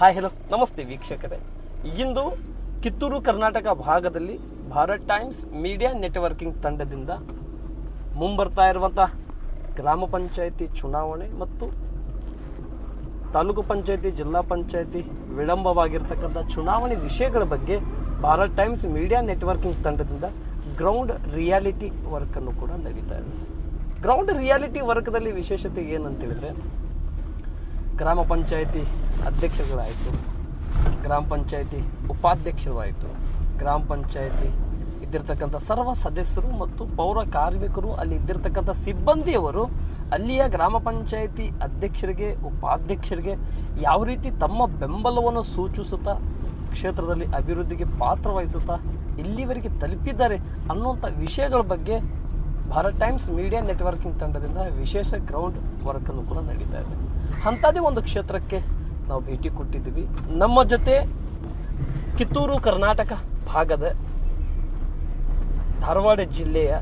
Hi hello, ನಮಸ್ತೆ ವೀಕ್ಷಕರೇ. ಇಂದು ಕಿತ್ತೂರು ಕರ್ನಾಟಕ ಭಾಗದಲ್ಲಿ ಭಾರತ್ ಟೈಮ್ಸ್ ಮೀಡಿಯಾ ನೆಟ್ವರ್ಕಿಂಗ್ ತಂಡದಿಂದ ಮುಂಬರ್ತಾ ಇರುವಂಥ ಗ್ರಾಮ ಪಂಚಾಯಿತಿ ಚುನಾವಣೆ ಮತ್ತು ತಾಲೂಕು ಪಂಚಾಯಿತಿ, ಜಿಲ್ಲಾ ಪಂಚಾಯಿತಿ ವಿಳಂಬವಾಗಿರ್ತಕ್ಕಂಥ ಚುನಾವಣೆ ವಿಷಯಗಳ ಬಗ್ಗೆ ಭಾರತ್ ಟೈಮ್ಸ್ ಮೀಡಿಯಾ ನೆಟ್ವರ್ಕಿಂಗ್ ತಂಡದಿಂದ ಗ್ರೌಂಡ್ ರಿಯಾಲಿಟಿ ವರ್ಕನ್ನು ಕೂಡ ನಡೀತಾ ಇದೆ. ಗ್ರೌಂಡ್ ರಿಯಾಲಿಟಿ ವರ್ಕ್ದಲ್ಲಿ ವಿಶೇಷತೆ ಏನಂತ ಹೇಳಿದ್ರೆ ಗ್ರಾಮ ಪಂಚಾಯಿತಿ ಅಧ್ಯಕ್ಷರುಗಳಾಯಿತು. ಗ್ರಾಮ ಪಂಚಾಯಿತಿ ಉಪಾಧ್ಯಕ್ಷರು ಆಯಿತು ಗ್ರಾಮ ಪಂಚಾಯಿತಿ ಇದ್ದಿರ್ತಕ್ಕಂಥ ಸರ್ವ ಸದಸ್ಯರು ಮತ್ತು ಪೌರ ಕಾರ್ಮಿಕರು, ಅಲ್ಲಿ ಇದ್ದಿರ್ತಕ್ಕಂಥ ಸಿಬ್ಬಂದಿಯವರು ಅಲ್ಲಿಯ ಗ್ರಾಮ ಪಂಚಾಯಿತಿ ಅಧ್ಯಕ್ಷರಿಗೆ, ಉಪಾಧ್ಯಕ್ಷರಿಗೆ ಯಾವ ರೀತಿ ತಮ್ಮ ಬೆಂಬಲವನ್ನು ಸೂಚಿಸುತ್ತಾ, ಕ್ಷೇತ್ರದಲ್ಲಿ ಅಭಿವೃದ್ಧಿಗೆ ಪಾತ್ರವಹಿಸುತ್ತಾ ಇಲ್ಲಿವರೆಗೆ ತಲುಪಿದ್ದಾರೆ ಅನ್ನುವಂಥ ವಿಷಯಗಳ ಬಗ್ಗೆ ಭಾರತ್ ಟೈಮ್ಸ್ ಮೀಡಿಯಾ ನೆಟ್ವರ್ಕಿಂಗ್ ತಂಡದಿಂದ ವಿಶೇಷ ಗ್ರೌಂಡ್ ವರ್ಕನ್ನು ಕೂಡ ನಡೀತಾ ಇದೆ ಅಂಥದ್ದೇ ಒಂದು ಕ್ಷೇತ್ರಕ್ಕೆ ನಾವು ಭೇಟಿ ಕೊಟ್ಟಿದ್ದೀವಿ. ನಮ್ಮ ಜೊತೆ ಕಿತ್ತೂರು, ಕರ್ನಾಟಕ ಭಾಗದ ಧಾರವಾಡ ಜಿಲ್ಲೆಯ,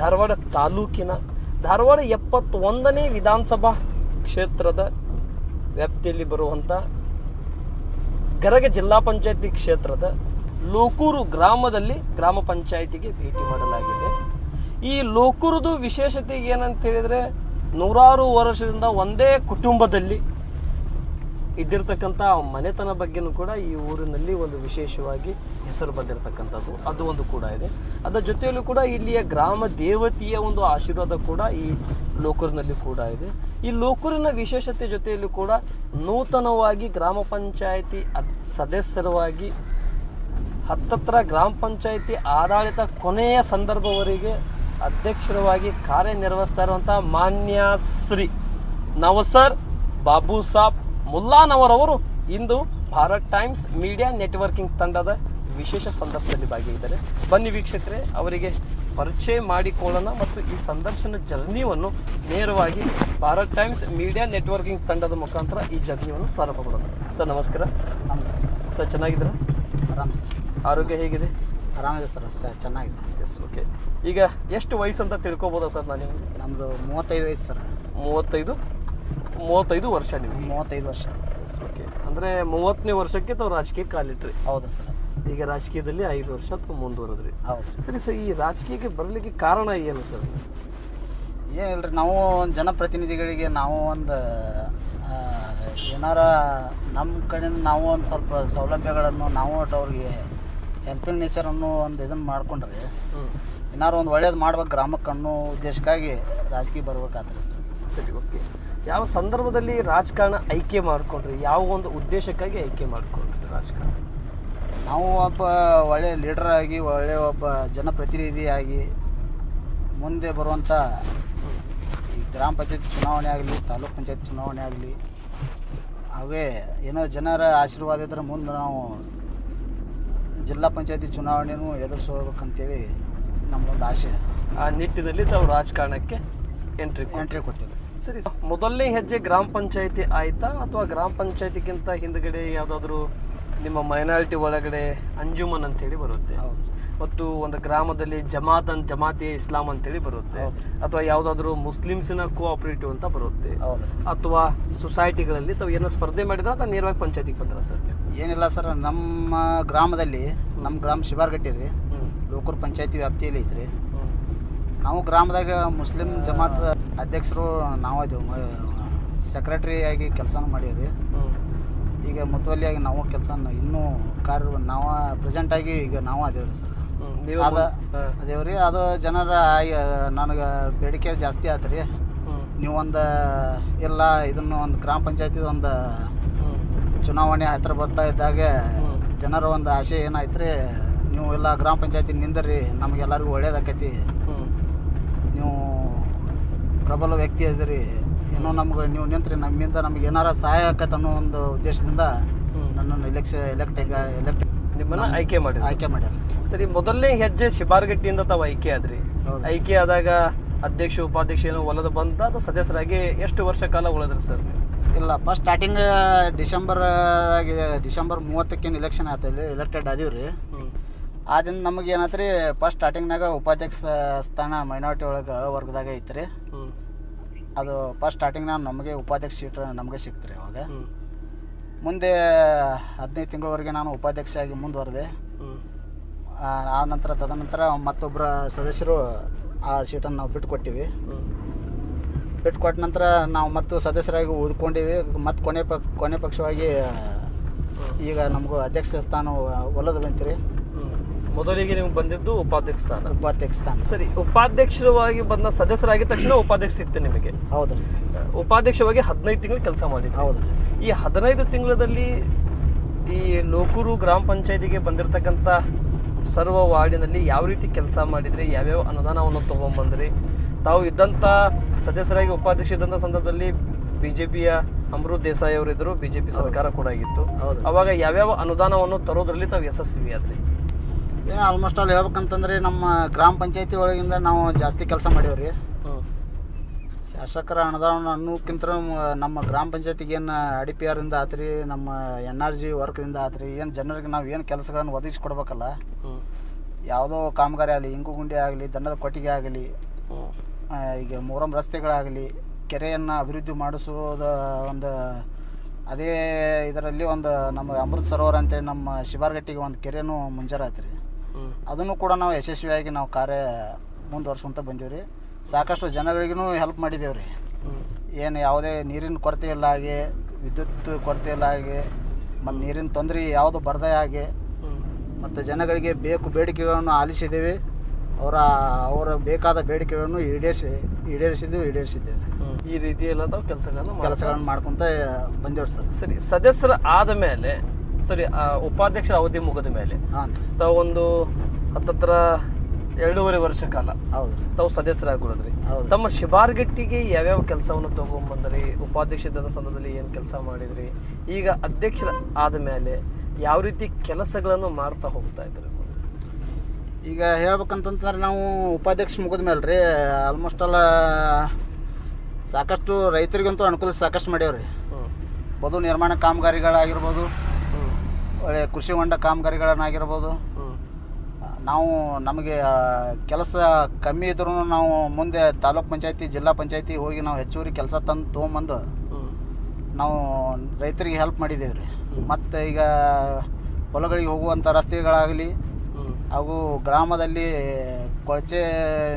ಧಾರವಾಡ ತಾಲೂಕಿನ, ಧಾರವಾಡ ಎಪ್ಪತ್ತೊಂದನೇ ವಿಧಾನಸಭಾ ಕ್ಷೇತ್ರದ ವ್ಯಾಪ್ತಿಯಲ್ಲಿ ಬರುವಂಥ ಗರಗ ಜಿಲ್ಲಾ ಪಂಚಾಯತಿ ಕ್ಷೇತ್ರದ ಲೋಕೂರು ಗ್ರಾಮದಲ್ಲಿ ಗ್ರಾಮ ಪಂಚಾಯಿತಿಗೆ ಭೇಟಿ ಮಾಡಲಾಗಿದೆ. ಈ ಲೋಕೂರುದು ವಿಶೇಷತೆ ಏನಂತ ಹೇಳಿದರೆ ನೂರಾರು ವರ್ಷದಿಂದ ಒಂದೇ ಕುಟುಂಬದಲ್ಲಿ ಇದ್ದಿರ್ತಕ್ಕಂಥ ಮನೆತನ ಬಗ್ಗೆನೂ ಕೂಡ ಈ ಊರಿನಲ್ಲಿ ಒಂದು ವಿಶೇಷವಾಗಿ ಹೆಸರು ಬಂದಿರತಕ್ಕಂಥದ್ದು. ಅದು ಒಂದು ಕೂಡ ಇದೆ. ಅದರ ಜೊತೆಯಲ್ಲೂ ಕೂಡ ಇಲ್ಲಿಯ ಗ್ರಾಮ ದೇವತೆಯ ಒಂದು ಆಶೀರ್ವಾದ ಕೂಡ ಈ ಲೋಕರಿನಲ್ಲಿ ಕೂಡ ಇದೆ. ಈ ಲೋಕರಿನ ವಿಶೇಷತೆ ಜೊತೆಯಲ್ಲೂ ಕೂಡ ನೂತನವಾಗಿ ಗ್ರಾಮ ಪಂಚಾಯಿತಿ ಸದಸ್ಯರವಾಗಿ ಹತ್ತತ್ರ ಗ್ರಾಮ ಪಂಚಾಯಿತಿ ಆಡಳಿತ ಕೊನೆಯ ಸಂದರ್ಭವರೆಗೆ ಅಧ್ಯಕ್ಷರವಾಗಿ ಕಾರ್ಯನಿರ್ವಹಿಸ್ತಾ ಇರುವಂಥ ಮಾನ್ಯ ಶ್ರೀ ನವಸರ್ ಬಾಬು ಸಾಬ್ ಮುಲ್ಲಾನವರವರು ಇಂದು ಭಾರತ್ ಟೈಮ್ಸ್ ಮೀಡಿಯಾ ನೆಟ್ವರ್ಕಿಂಗ್ ತಂಡದ ವಿಶೇಷ ಸಂದರ್ಶನದಲ್ಲಿ ಭಾಗಿಯಾಗಿದ್ದಾರೆ. ಬನ್ನಿ ವೀಕ್ಷಕರೆ ಅವರಿಗೆ ಪರಿಚಯ ಮಾಡಿಕೊಳ್ಳೋಣ ಮತ್ತು ಈ ಸಂದರ್ಶನ ಜರ್ನಿಯನ್ನು ನೇರವಾಗಿ ಭಾರತ್ ಟೈಮ್ಸ್ ಮೀಡಿಯಾ ನೆಟ್ವರ್ಕಿಂಗ್ ತಂಡದ ಮುಖಾಂತರ ಈ ಜರ್ನಿಯನ್ನು ಪ್ರಾರಂಭ ಮಾಡೋಣ. ಸರ್ ನಮಸ್ಕಾರ. ಸರ್ ಚೆನ್ನಾಗಿದ್ದೀರಾ? ಆರಾಮ್ ಸರ್. ಆರೋಗ್ಯ ಹೇಗಿದೆ? ಆರಾಮಿದೆ ಸರ್ ಅಷ್ಟೇ ಚೆನ್ನಾಗಿದೆ. ಎಸ್ ಓಕೆ ಈಗ ಎಷ್ಟು ವಯಸ್ಸು ಅಂತ ತಿಳ್ಕೊಬೋದಾ ಸರ್ ನಾನು ನಿಮಗೆ? ನಮ್ಮದು ಮೂವತ್ತೈದು ವಯಸ್ಸು ಸರ್. ಮೂವತ್ತೈದು? ಮೂವತ್ತೈದು ವರ್ಷ ನೀವು? ಮೂವತ್ತೈದು ವರ್ಷ. ಎಸ್ ಓಕೆ ಅಂದರೆ ಮೂವತ್ತನೇ ವರ್ಷಕ್ಕೆ ತಾವು ರಾಜಕೀಯ ಕಾಲಿಟ್ರಿ? ಹೌದು ಸರ್. ಈಗ ರಾಜಕೀಯದಲ್ಲಿ ಐದು ವರ್ಷ ತಾವು ಮುಂದುವರೆದ್ರಿ? ಹೌದು. ಸರಿ ಸರ್ ಈ ರಾಜಕೀಯಕ್ಕೆ ಬರಲಿಕ್ಕೆ ಕಾರಣ ಏನು ಸರ್? ಏನಿಲ್ಲ ರೀ ನಾವು ಒಂದು ಜನಪ್ರತಿನಿಧಿಗಳಿಗೆ ನಾವು ಒಂದು ಏನಾರ ನಮ್ಮ ಕಡೆಯಿಂದ ನಾವು ಒಂದು ಸ್ವಲ್ಪ ಸೌಲಭ್ಯಗಳನ್ನು ನಾವು ಅವ್ರಿಗೆ ಹೆಲ್ಪಿಂಗ್ ಅನ್ನೋ ಒಂದು ಇದನ್ನು ಮಾಡ್ಕೊಂಡ್ರೆ ಏನಾದ್ರು ಏನಾರು ಒಂದು ಒಳ್ಳೇದು ಮಾಡ್ಬೇಕು ಗ್ರಾಮಕ್ಕೆ ಅನ್ನೋ ಉದ್ದೇಶಕ್ಕಾಗಿ ರಾಜಕೀಯ ಬರ್ಬೇಕಾದ್ರೆ ಸರ್. ಸರಿ ಓಕೆ ಯಾವ ಸಂದರ್ಭದಲ್ಲಿ ರಾಜಕಾರಣ ಆಯ್ಕೆ ಮಾಡಿಕೊಂಡ್ರಿ? ಯಾವ ಒಂದು ಉದ್ದೇಶಕ್ಕಾಗಿ ಆಯ್ಕೆ ಮಾಡಿಕೊಂಡ್ರಿ ರಾಜಕಾರಣ? ನಾವು ಒಬ್ಬ ಒಳ್ಳೆಯ ಲೀಡರ್ ಆಗಿ ಒಳ್ಳೆಯ ಒಬ್ಬ ಜನಪ್ರತಿನಿಧಿಯಾಗಿ ಮುಂದೆ ಬರುವಂಥ ಈ ಗ್ರಾಮ ಪಂಚಾಯತ್ ಚುನಾವಣೆ ಆಗಲಿ ತಾಲೂಕ್ ಪಂಚಾಯತ್ ಚುನಾವಣೆ ಆಗಲಿ ಅವೇ ಏನೋ ಜನರ ಆಶೀರ್ವಾದ ಇದ್ರೆ ಮುಂದೆ ನಾವು ಜಿಲ್ಲಾ ಪಂಚಾಯತಿ ಚುನಾವಣೆನೂ ಎದುರಿಸಬೇಕಂತೇಳಿ ನಮ್ಮೊಂದು ಆಸೆ. ಆ ನಿಟ್ಟಿನಲ್ಲಿ ತಾವು ರಾಜಕಾರಣಕ್ಕೆ ಎಂಟ್ರಿ ಎಂಟ್ರಿ ಕೊಟ್ಟಿದ್ದೆ ಸರಿ ಮೊದಲನೇ ಹೆಜ್ಜೆ ಗ್ರಾಮ ಪಂಚಾಯತಿ ಆಯಿತಾ? ಅಥವಾ ಗ್ರಾಮ ಪಂಚಾಯತಿಗಿಂತ ಹಿಂದ್ಗಡೆ ಯಾವುದಾದ್ರೂ ನಿಮ್ಮ ಮೈನಾರಿಟಿ ಒಳಗಡೆ ಅಂಜುಮನ್ ಅಂತೇಳಿ ಬರುತ್ತೆ. ಹೌದು. ಮತ್ತು ಒಂದು ಗ್ರಾಮದಲ್ಲಿ ಜಮಾತ್ ಅಂತ ಜಮಾತಿ ಇಸ್ಲಾಂ ಅಂತೇಳಿ ಬರುತ್ತೆ. ಅಥವಾ ಯಾವುದಾದ್ರೂ ಮುಸ್ಲಿಮ್ಸಿನ ಕೋಆಪರೇಟಿವ್ ಅಂತ ಬರುತ್ತೆ. ಅಥವಾ ಸೊಸೈಟಿಗಳಲ್ಲಿ ತಾವು ಏನೋ ಸ್ಪರ್ಧೆ ಮಾಡಿದ್ರೆ ಅಥವಾ ನೇರವಾಗಿ ಪಂಚಾಯತಿಗೆ ಬಂದ್ರ ಸರ್? ಏನಿಲ್ಲ ಸರ್ ನಮ್ಮ ಗ್ರಾಮದಲ್ಲಿ ನಮ್ಮ ಗ್ರಾಮ ಶಿವಾರ್ಗಟ್ಟಿ ರೀ. ಲೋಕರ್ ಪಂಚಾಯತಿ ವ್ಯಾಪ್ತಿಯಲ್ಲಿ ಐತ್ರಿ. ನಾವು ಗ್ರಾಮದಾಗ ಮುಸ್ಲಿಂ ಜಮಾತ್ ಅಧ್ಯಕ್ಷರು ನಾವು ಸೆಕ್ರೆಟರಿ ಆಗಿ ಕೆಲಸ ಮಾಡೀವ್ರಿ. ಹ್ಞೂ ಈಗ ಮುತುವಲ್ಲಿಯಾಗಿ ನಾವು ಕೆಲಸ ಇನ್ನೂ ಕಾರ್ಯ ನಾವು ಪ್ರೆಸೆಂಟಾಗಿ ಈಗ ನಾವು ಅದೇವ್ರಿ ಸರ್. ಅದ ಅದೇವ್ರಿ ಅದು ಜನರ ನನಗೆ ಬೇಡಿಕೆ ಜಾಸ್ತಿ ಆಯ್ತು ರೀ ಎಲ್ಲ ನೀವು ಒಂದು ಇಲ್ಲ ಇದನ್ನು ಒಂದು ಗ್ರಾಮ ಪಂಚಾಯತಿ ಒಂದು ಚುನಾವಣೆ ಹತ್ರ ಬರ್ತಾ ಇದ್ದಾಗ ಜನರ ಒಂದು ಆಸೆ ಏನಾಯ್ತು ರೀ ನೀವು ಎಲ್ಲ ಗ್ರಾಮ ಪಂಚಾಯತಿ ನಿಂದ್ರಿ ನಮಗೆಲ್ಲರಿಗೂ ಒಳ್ಳೇದಾಕೈತಿ. ನೀವು ಪ್ರಬಲ ವ್ಯಕ್ತಿ ಇದ್ರಿ ಏನೋ ನಮ್ಗೆ ನೀವು ನಿಂತ್ರಿ ನಮ್ಮಿಂದ ನಮ್ಗೆ ಏನಾರ ಸಹಾಯ ಆಕೈತೆ ಅನ್ನೋ ಒಂದು ಉದ್ದೇಶದಿಂದ ನನ್ನನ್ನು ಎಲೆಕ್ಷನ್ ಎಲೆಕ್ಟ್ ಎಲೆಕ್ಟ್ ನಿಮ್ಮನ್ನ ಆಯ್ಕೆ ಮಾಡಿ ಆಯ್ಕೆ ಮಾಡ್ಯಾರ ಸರಿ ಮೊದಲನೇ ಹೆಜ್ಜೆ ಶಿಬಾರ್ಗಟ್ಟಿಯಿಂದ ತಾವು ಆಯ್ಕೆ ಆದ್ರಿ? ಹೌದು. ಆಯ್ಕೆ ಆದಾಗ ಅಧ್ಯಕ್ಷ ಉಪಾಧ್ಯಕ್ಷ ಏನೋ ಒಲದ ಬಂದ ಅಥವಾ ಸದಸ್ಯರಾಗಿ ಎಷ್ಟು ವರ್ಷ ಕಾಲ ಉಳಿದ್ರಿ ಸರ್? ಇಲ್ಲ ಫಸ್ಟ್ ಸ್ಟಾರ್ಟಿಂಗ್ ಡಿಸೆಂಬರ್ ಡಿಸೆಂಬರ್ ಮೂವತ್ತಕ್ಕೇನು ಇಲೆಕ್ಷನ್ ಆಯ್ತು ಇಲ್ಲಿ ಎಲೆಕ್ಟೆಡ್ ಅದೀವಿ ರೀ ಆದಿಂದ ನಮಗೆ ಏನಾಯ್ತು ರೀ ಫಸ್ಟ್ ಸ್ಟಾರ್ಟಿಂಗ್ನಾಗ ಉಪಾಧ್ಯಕ್ಷ ಸ್ಥಾನ ಮೈನಾರಿಟಿ ಒಳಗೆ ವರ್ಗದಾಗ ಐತ್ರಿ. ಅದು ಫಸ್ಟ್ ಸ್ಟಾರ್ಟಿಂಗ್ನಾಗ ನಮಗೆ ಉಪಾಧ್ಯಕ್ಷ ಸೀಟ್ ನಮಗೆ ಸಿಕ್ತು ರೀ ಅವಾಗ ಮುಂದೆ ಹದಿನೈದು ತಿಂಗಳವರೆಗೆ ನಾನು ಉಪಾಧ್ಯಕ್ಷ ಆಗಿ ಮುಂದುವರೆದೆ ಆ ನಂತರ ತದನಂತರ ಮತ್ತೊಬ್ಬರ ಸದಸ್ಯರು ಆ ಸೀಟನ್ನು ನಾವು ಬಿಟ್ಟುಕೊಟ್ಟಿವಿ. ಬಿಟ್ಟುಕೊಟ್ಟ ನಂತರ ನಾವು ಮತ್ತು ಸದಸ್ಯರಾಗಿ ಉಳ್ಕೊಂಡಿವಿ. ಮತ್ತು ಕೊನೆ ಪಕ್ ಕೊನೆ ಪಕ್ಷವಾಗಿ ಈಗ ನಮಗೂ ಅಧ್ಯಕ್ಷ ಸ್ಥಾನ ಒಲದು ಬಂತೀರಿ. ಹ್ಮ್. ಮೊದಲಿಗೆ ನಿಮ್ಗೆ ಬಂದಿದ್ದು ಉಪಾಧ್ಯಕ್ಷ ಸ್ಥಾನ. ಉಪಾಧ್ಯಕ್ಷ ಸ್ಥಾನ. ಸರಿ ಉಪಾಧ್ಯಕ್ಷರವಾಗಿ ಬಂದ ಸದಸ್ಯರಾಗಿ ತಕ್ಷಣ ಉಪಾಧ್ಯಕ್ಷ ಸಿಕ್ತು ನಿಮಗೆ. ಹೌದು. ಉಪಾಧ್ಯಕ್ಷವಾಗಿ ಹದಿನೈದು ತಿಂಗಳು ಕೆಲಸ ಮಾಡಿದ್ರಿ. ಹೌದು. ಈ ಹದಿನೈದು ತಿಂಗಳಲ್ಲಿ ಈ ಲೋಕೂರು ಗ್ರಾಮ ಪಂಚಾಯತಿಗೆ ಬಂದಿರತಕ್ಕಂಥ ಸರ್ವ ವಾರ್ಡಿನಲ್ಲಿ ಯಾವ ರೀತಿ ಕೆಲಸ ಮಾಡಿದ್ರಿ ಯಾವ್ಯಾವ ಅನುದಾನವನ್ನು ತೊಗೊಂಬಂದ್ರಿ? ತಾವು ಇದ್ದಂಥ ಸದಸ್ಯರಾಗಿ ಉಪಾಧ್ಯಕ್ಷ ಇದ್ದಂಥ ಸಂದರ್ಭದಲ್ಲಿ ಬಿ ಜೆ ಪಿಯ ಅಮೃತ್ ದೇಸಾಯಿ ಅವರಿದ್ದರು ಬಿ ಜೆ ಪಿ ಸರ್ಕಾರ ಕೂಡ ಆಗಿತ್ತು. ಹೌದು. ಅವಾಗ ಯಾವ್ಯಾವ ಅನುದಾನವನ್ನು ತರೋದ್ರಲ್ಲಿ ತಾವು ಯಶಸ್ವಿ ಆದ್ರಿ ಏನೋ ಆಲ್ಮೋಸ್ಟ್ ಆಲ್ ಹೇಳ್ಬೇಕಂತಂದ್ರೆ ನಮ್ಮ ಗ್ರಾಮ ಪಂಚಾಯತಿ ಒಳಗಿಂದ ನಾವು ಜಾಸ್ತಿ ಕೆಲಸ ಮಾಡೇವ್ರಿ ರೀ. ಶಾಸಕರ ಅನುದಾನ ಅನ್ನೋಕ್ಕಿಂತ ನಮ್ಮ ಗ್ರಾಮ ಪಂಚಾಯತಿಗೆ ಏನು ಅಡಿ ಪಿ ಆರಿಂದ ಆತ್ರಿ ನಮ್ಮ ಎನ್ ಆರ್ ಜಿ ವರ್ಕ್ದಿಂದ ಆತ್ರಿ ಏನು ಜನರಿಗೆ ನಾವು ಏನು ಕೆಲಸಗಳನ್ನು ಒದಗಿಸ್ಕೊಡ್ಬೇಕಲ್ಲ ಯಾವುದೋ ಕಾಮಗಾರಿ ಆಗಲಿ ಇಂಗು ಗುಂಡಿ ಆಗಲಿ ದನದ ಕೊಟ್ಟಿಗೆ ಆಗಲಿ ಈಗ ಮೂರಂ ರಸ್ತೆಗಳಾಗಲಿ ಕೆರೆಯನ್ನು ಅಭಿವೃದ್ಧಿ ಮಾಡಿಸೋದ ಒಂದು ಅದೇ ಇದರಲ್ಲಿ ಒಂದು ನಮ್ಮ ಅಮೃತ ಸರೋವರ ಅಂತೇಳಿ ನಮ್ಮ ಶಿವಾರ್ಗಟ್ಟಿಗೆ ಒಂದು ಕೆರೆನೂ ಮುಂಜಾರಾತ್ರಿ ಹ್ಞೂ ಅದನ್ನು ಕೂಡ ನಾವು ಯಶಸ್ವಿಯಾಗಿ ನಾವು ಕಾರ್ಯ ಮುಂದುವರ್ಸ್ಕೊಂತ ಬಂದೀವಿ ರೀ ಸಾಕಷ್ಟು ಜನಗಳಿಗೂ ಹೆಲ್ಪ್ ಮಾಡಿದ್ದೇವೆ ರೀ ಏನು ಯಾವುದೇ ನೀರಿನ ಕೊರತೆ ಇಲ್ಲ ಹಾಗೆ ವಿದ್ಯುತ್ ಕೊರತೆ ಇಲ್ಲ ಹಾಗೆ ಮತ್ತು ನೀರಿನ ತೊಂದರೆ ಯಾವುದು ಬರದೇ ಹಾಗೆ ಹ್ಞೂ ಮತ್ತು ಜನಗಳಿಗೆ ಬೇಕು ಬೇಡಿಕೆಗಳನ್ನು ಆಲಿಸಿದ್ದೀವಿ ಅವರ ಅವರ ಬೇಕಾದ ಬೇಡಿಕೆಗಳನ್ನು ಈಡೇರಿಸಿ ಈಡೇರಿಸಿದ್ದೀವಿ ಈಡೇರಿಸಿದ್ದೇವೆ. ಈ ರೀತಿ ಕೆಲಸಗಳನ್ನ ಕೆಲಸಗಳನ್ನು ಮಾಡ್ಕೊತ ಬಂದೇವ್ರಿ ಸರ್. ಸರಿ ಸದಸ್ಯರ ಆದ ಮೇಲೆ ಸರಿ ಉಪಾಧ್ಯಕ್ಷರ ಅವಧಿ ಮುಗಿದ ಮೇಲೆ ತಾವು ಒಂದು ಹತ್ತತ್ರ ಎರಡೂವರೆ ವರ್ಷ ಕಾಲ ಹೌದು. ತಾವು ಸದಸ್ಯರಾಗ್ಬಿಡದ್ರಿ. ಹೌದು. ತಮ್ಮ ಶಿಬಾರ್ಗಟ್ಟಿಗೆ ಯಾವ್ಯಾವ ಕೆಲಸವನ್ನು ತಗೊಂಬಂದ್ರಿ? ಉಪಾಧ್ಯಕ್ಷ ಸಂದರ್ಭದಲ್ಲಿ ಏನು ಕೆಲಸ ಮಾಡಿದ್ರಿ? ಈಗ ಅಧ್ಯಕ್ಷರ ಆದ ಮೇಲೆ ಯಾವ ರೀತಿ ಕೆಲಸಗಳನ್ನು ಮಾಡ್ತಾ ಹೋಗ್ತಾ ಇದ್ರಿ ಈಗ ಹೇಳ್ಬೇಕಂತಂದ್ರೆ ನಾವು ಉಪಾಧ್ಯಕ್ಷ ಮುಗಿದ ಮೇಲೆ ರೀ ಆಲ್ಮೋಸ್ಟ್ ಅಲ್ಲ ಸಾಕಷ್ಟು ರೈತರಿಗಂತೂ ಅನುಕೂಲ ಸಾಕಷ್ಟು ಮಾಡ್ಯಾವ್ರಿ. ಬದು ನಿರ್ಮಾಣ ಕಾಮಗಾರಿಗಳಾಗಿರ್ಬೋದು ಹ್ಮ್ ಒಳ್ಳೆ ಕೃಷಿ ಹೊಂಡ ಕಾಮಗಾರಿಗಳನ್ನಾಗಿರ್ಬೋದು. ನಾವು ನಮಗೆ ಕೆಲಸ ಕಮ್ಮಿ ಇದ್ರೂ ನಾವು ಮುಂದೆ ತಾಲೂಕ್ ಪಂಚಾಯತಿ ಜಿಲ್ಲಾ ಪಂಚಾಯತಿ ಹೋಗಿ ನಾವು ಹೆಚ್ಚುವರಿ ಕೆಲಸ ತಂದು ತೊಗೊಂಬಂದು ನಾವು ರೈತರಿಗೆ ಹೆಲ್ಪ್ ಮಾಡಿದ್ದೇವೆ ರೀ. ಮತ್ತು ಈಗ ಹೊಲಗಳಿಗೆ ಹೋಗುವಂಥ ರಸ್ತೆಗಳಾಗಲಿ ಹಾಗೂ ಗ್ರಾಮದಲ್ಲಿ ಕೊಳಚೆ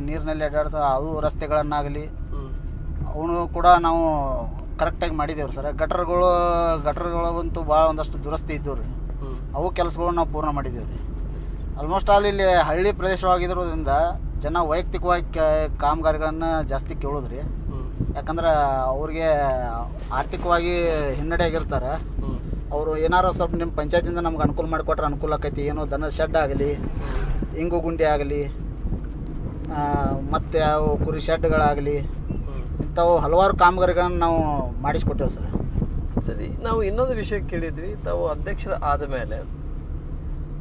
ನೀರಿನಲ್ಲಿ ಅಡ್ಡಾಡ್ತಾ ಅದು ರಸ್ತೆಗಳನ್ನಾಗಲಿ ಅವನು ಕೂಡ ನಾವು ಕರೆಕ್ಟಾಗಿ ಮಾಡಿದ್ದೇವೆ ಸರ್. ಗಟರ್ಗಳು ಗಟರ್ಗಳಂತೂ ಭಾಳ ಒಂದಷ್ಟು ದುರಸ್ತಿ ಇದ್ದವು ರೀ. ಅವು ಕೆಲಸಗಳನ್ನ ನಾವು ಪೂರ್ಣ ಮಾಡಿದ್ದೀವಿ ರೀ. ಆಲ್ಮೋಸ್ಟ್ ಆಲ್ ಇಲ್ಲಿ ಹಳ್ಳಿ ಪ್ರದೇಶವಾಗಿರೋದ್ರಿಂದ ಜನ ವೈಯಕ್ತಿಕವಾಗಿ ಕಾಮಗಾರಿಗಳನ್ನ ಜಾಸ್ತಿ ಕೇಳೋದ್ರಿ. ಯಾಕಂದ್ರೆ ಅವ್ರಿಗೆ ಆರ್ಥಿಕವಾಗಿ ಹಿನ್ನಡೆ ಆಗಿರ್ತಾರೆ ಅವರು ಏನಾರು ಸ್ವಲ್ಪ ನಿಮ್ಮ ಪಂಚಾಯತಿಂದ ನಮ್ಗೆ ಅನುಕೂಲ ಮಾಡಿಕೊಟ್ರೆ ಅನುಕೂಲ ಆಕೈತಿ. ಏನೋ ದನ ಶೆಡ್ ಆಗಲಿ, ಇಂಗು ಗುಂಡಿ ಆಗಲಿ ಮತ್ತು ಅವು ಕುರಿ ಶೆಡ್ಗಳಾಗಲಿ, ಇಂಥವು ಹಲವಾರು ಕಾಮಗಾರಿಗಳನ್ನು ನಾವು ಮಾಡಿಸ್ಕೊಟ್ಟೇವೆ ಸರ್. ಸರಿ ನಾವು ಇನ್ನೊಂದು ವಿಷಯ ಕೇಳಿದ್ವಿ ತಾವು ಅಧ್ಯಕ್ಷರ ಆದ ಮೇಲೆ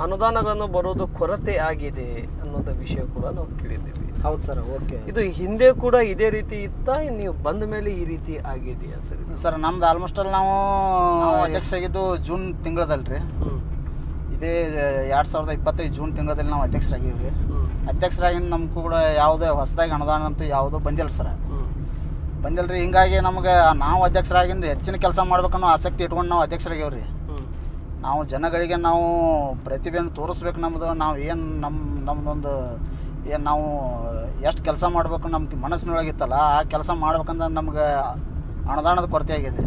ಅನುದಾನಗಳನ್ನು ಬರೋದು ಕೊರತೆ ಆಗಿದೆ ಅನ್ನೋದು ವಿಷಯ ಕೂಡ ನಾವು ಕೇಳಿದ್ದೀವಿ. ಹೌದು ಸರ್ ಓಕೆ. ಇದು ಹಿಂದೆ ಕೂಡ ಇದೇ ರೀತಿ ಇತ್ತ ನೀವು ಬಂದ ಮೇಲೆ ಈ ರೀತಿ ಆಗಿದೆಯಾ ಸರ್ ಸರ್ ನಮ್ದು ಆಲ್ಮೋಸ್ಟ್ ಅಲ್ಲಿ ನಾವು ಅಧ್ಯಕ್ಷ ಆಗಿದ್ದು ಜೂನ್ ತಿಂಗಳದಲ್ರಿ. ಇದೇ ಎರಡು ಸಾವಿರದ ಇಪ್ಪತ್ತೈದು ಜೂನ್ ತಿಂಗಳಲ್ಲಿ ನಾವು ಅಧ್ಯಕ್ಷರಾಗಿವಿ ಅಧ್ಯಕ್ಷರಾಗಿಂದ ನಮ್ಗೆ ಕೂಡ ಯಾವುದೇ ಹೊಸದಾಗಿ ಅನುದಾನ ಅಂತೂ ಯಾವುದೂ ಬಂದಿಲ್ಲ ಸರ್. ಬಂದಿಲ್ಲ ರೀ ಹಿಂಗಾಗಿ ನಮ್ಗೆ ನಾವು ಅಧ್ಯಕ್ಷರಾಗಿಂದ ಹೆಚ್ಚಿನ ಕೆಲಸ ಮಾಡ್ಬೇಕನ್ನೋ ಆಸಕ್ತಿ ಇಟ್ಕೊಂಡು ನಾವು ಅಧ್ಯಕ್ಷರಾಗ್ಯಾವ ರೀ ನಾವು ಜನಗಳಿಗೆ ನಾವು ಪ್ರತಿಭೆಯನ್ನು ತೋರಿಸ್ಬೇಕು ನಮ್ಮದು ನಾವು ಏನು ನಮ್ಮ ನಮ್ಮದೊಂದು ಏನು ನಾವು ಎಷ್ಟು ಕೆಲಸ ಮಾಡ್ಬೇಕು ನಮ್ಮ ಮನಸ್ಸಿನೊಳಗಿತ್ತಲ್ಲ ಆ ಕೆಲಸ ಮಾಡ್ಬೇಕಂದ್ರೆ ನಮ್ಗೆ ಅನುದಾನದ ಕೊರತೆ ಆಗಿದೆ.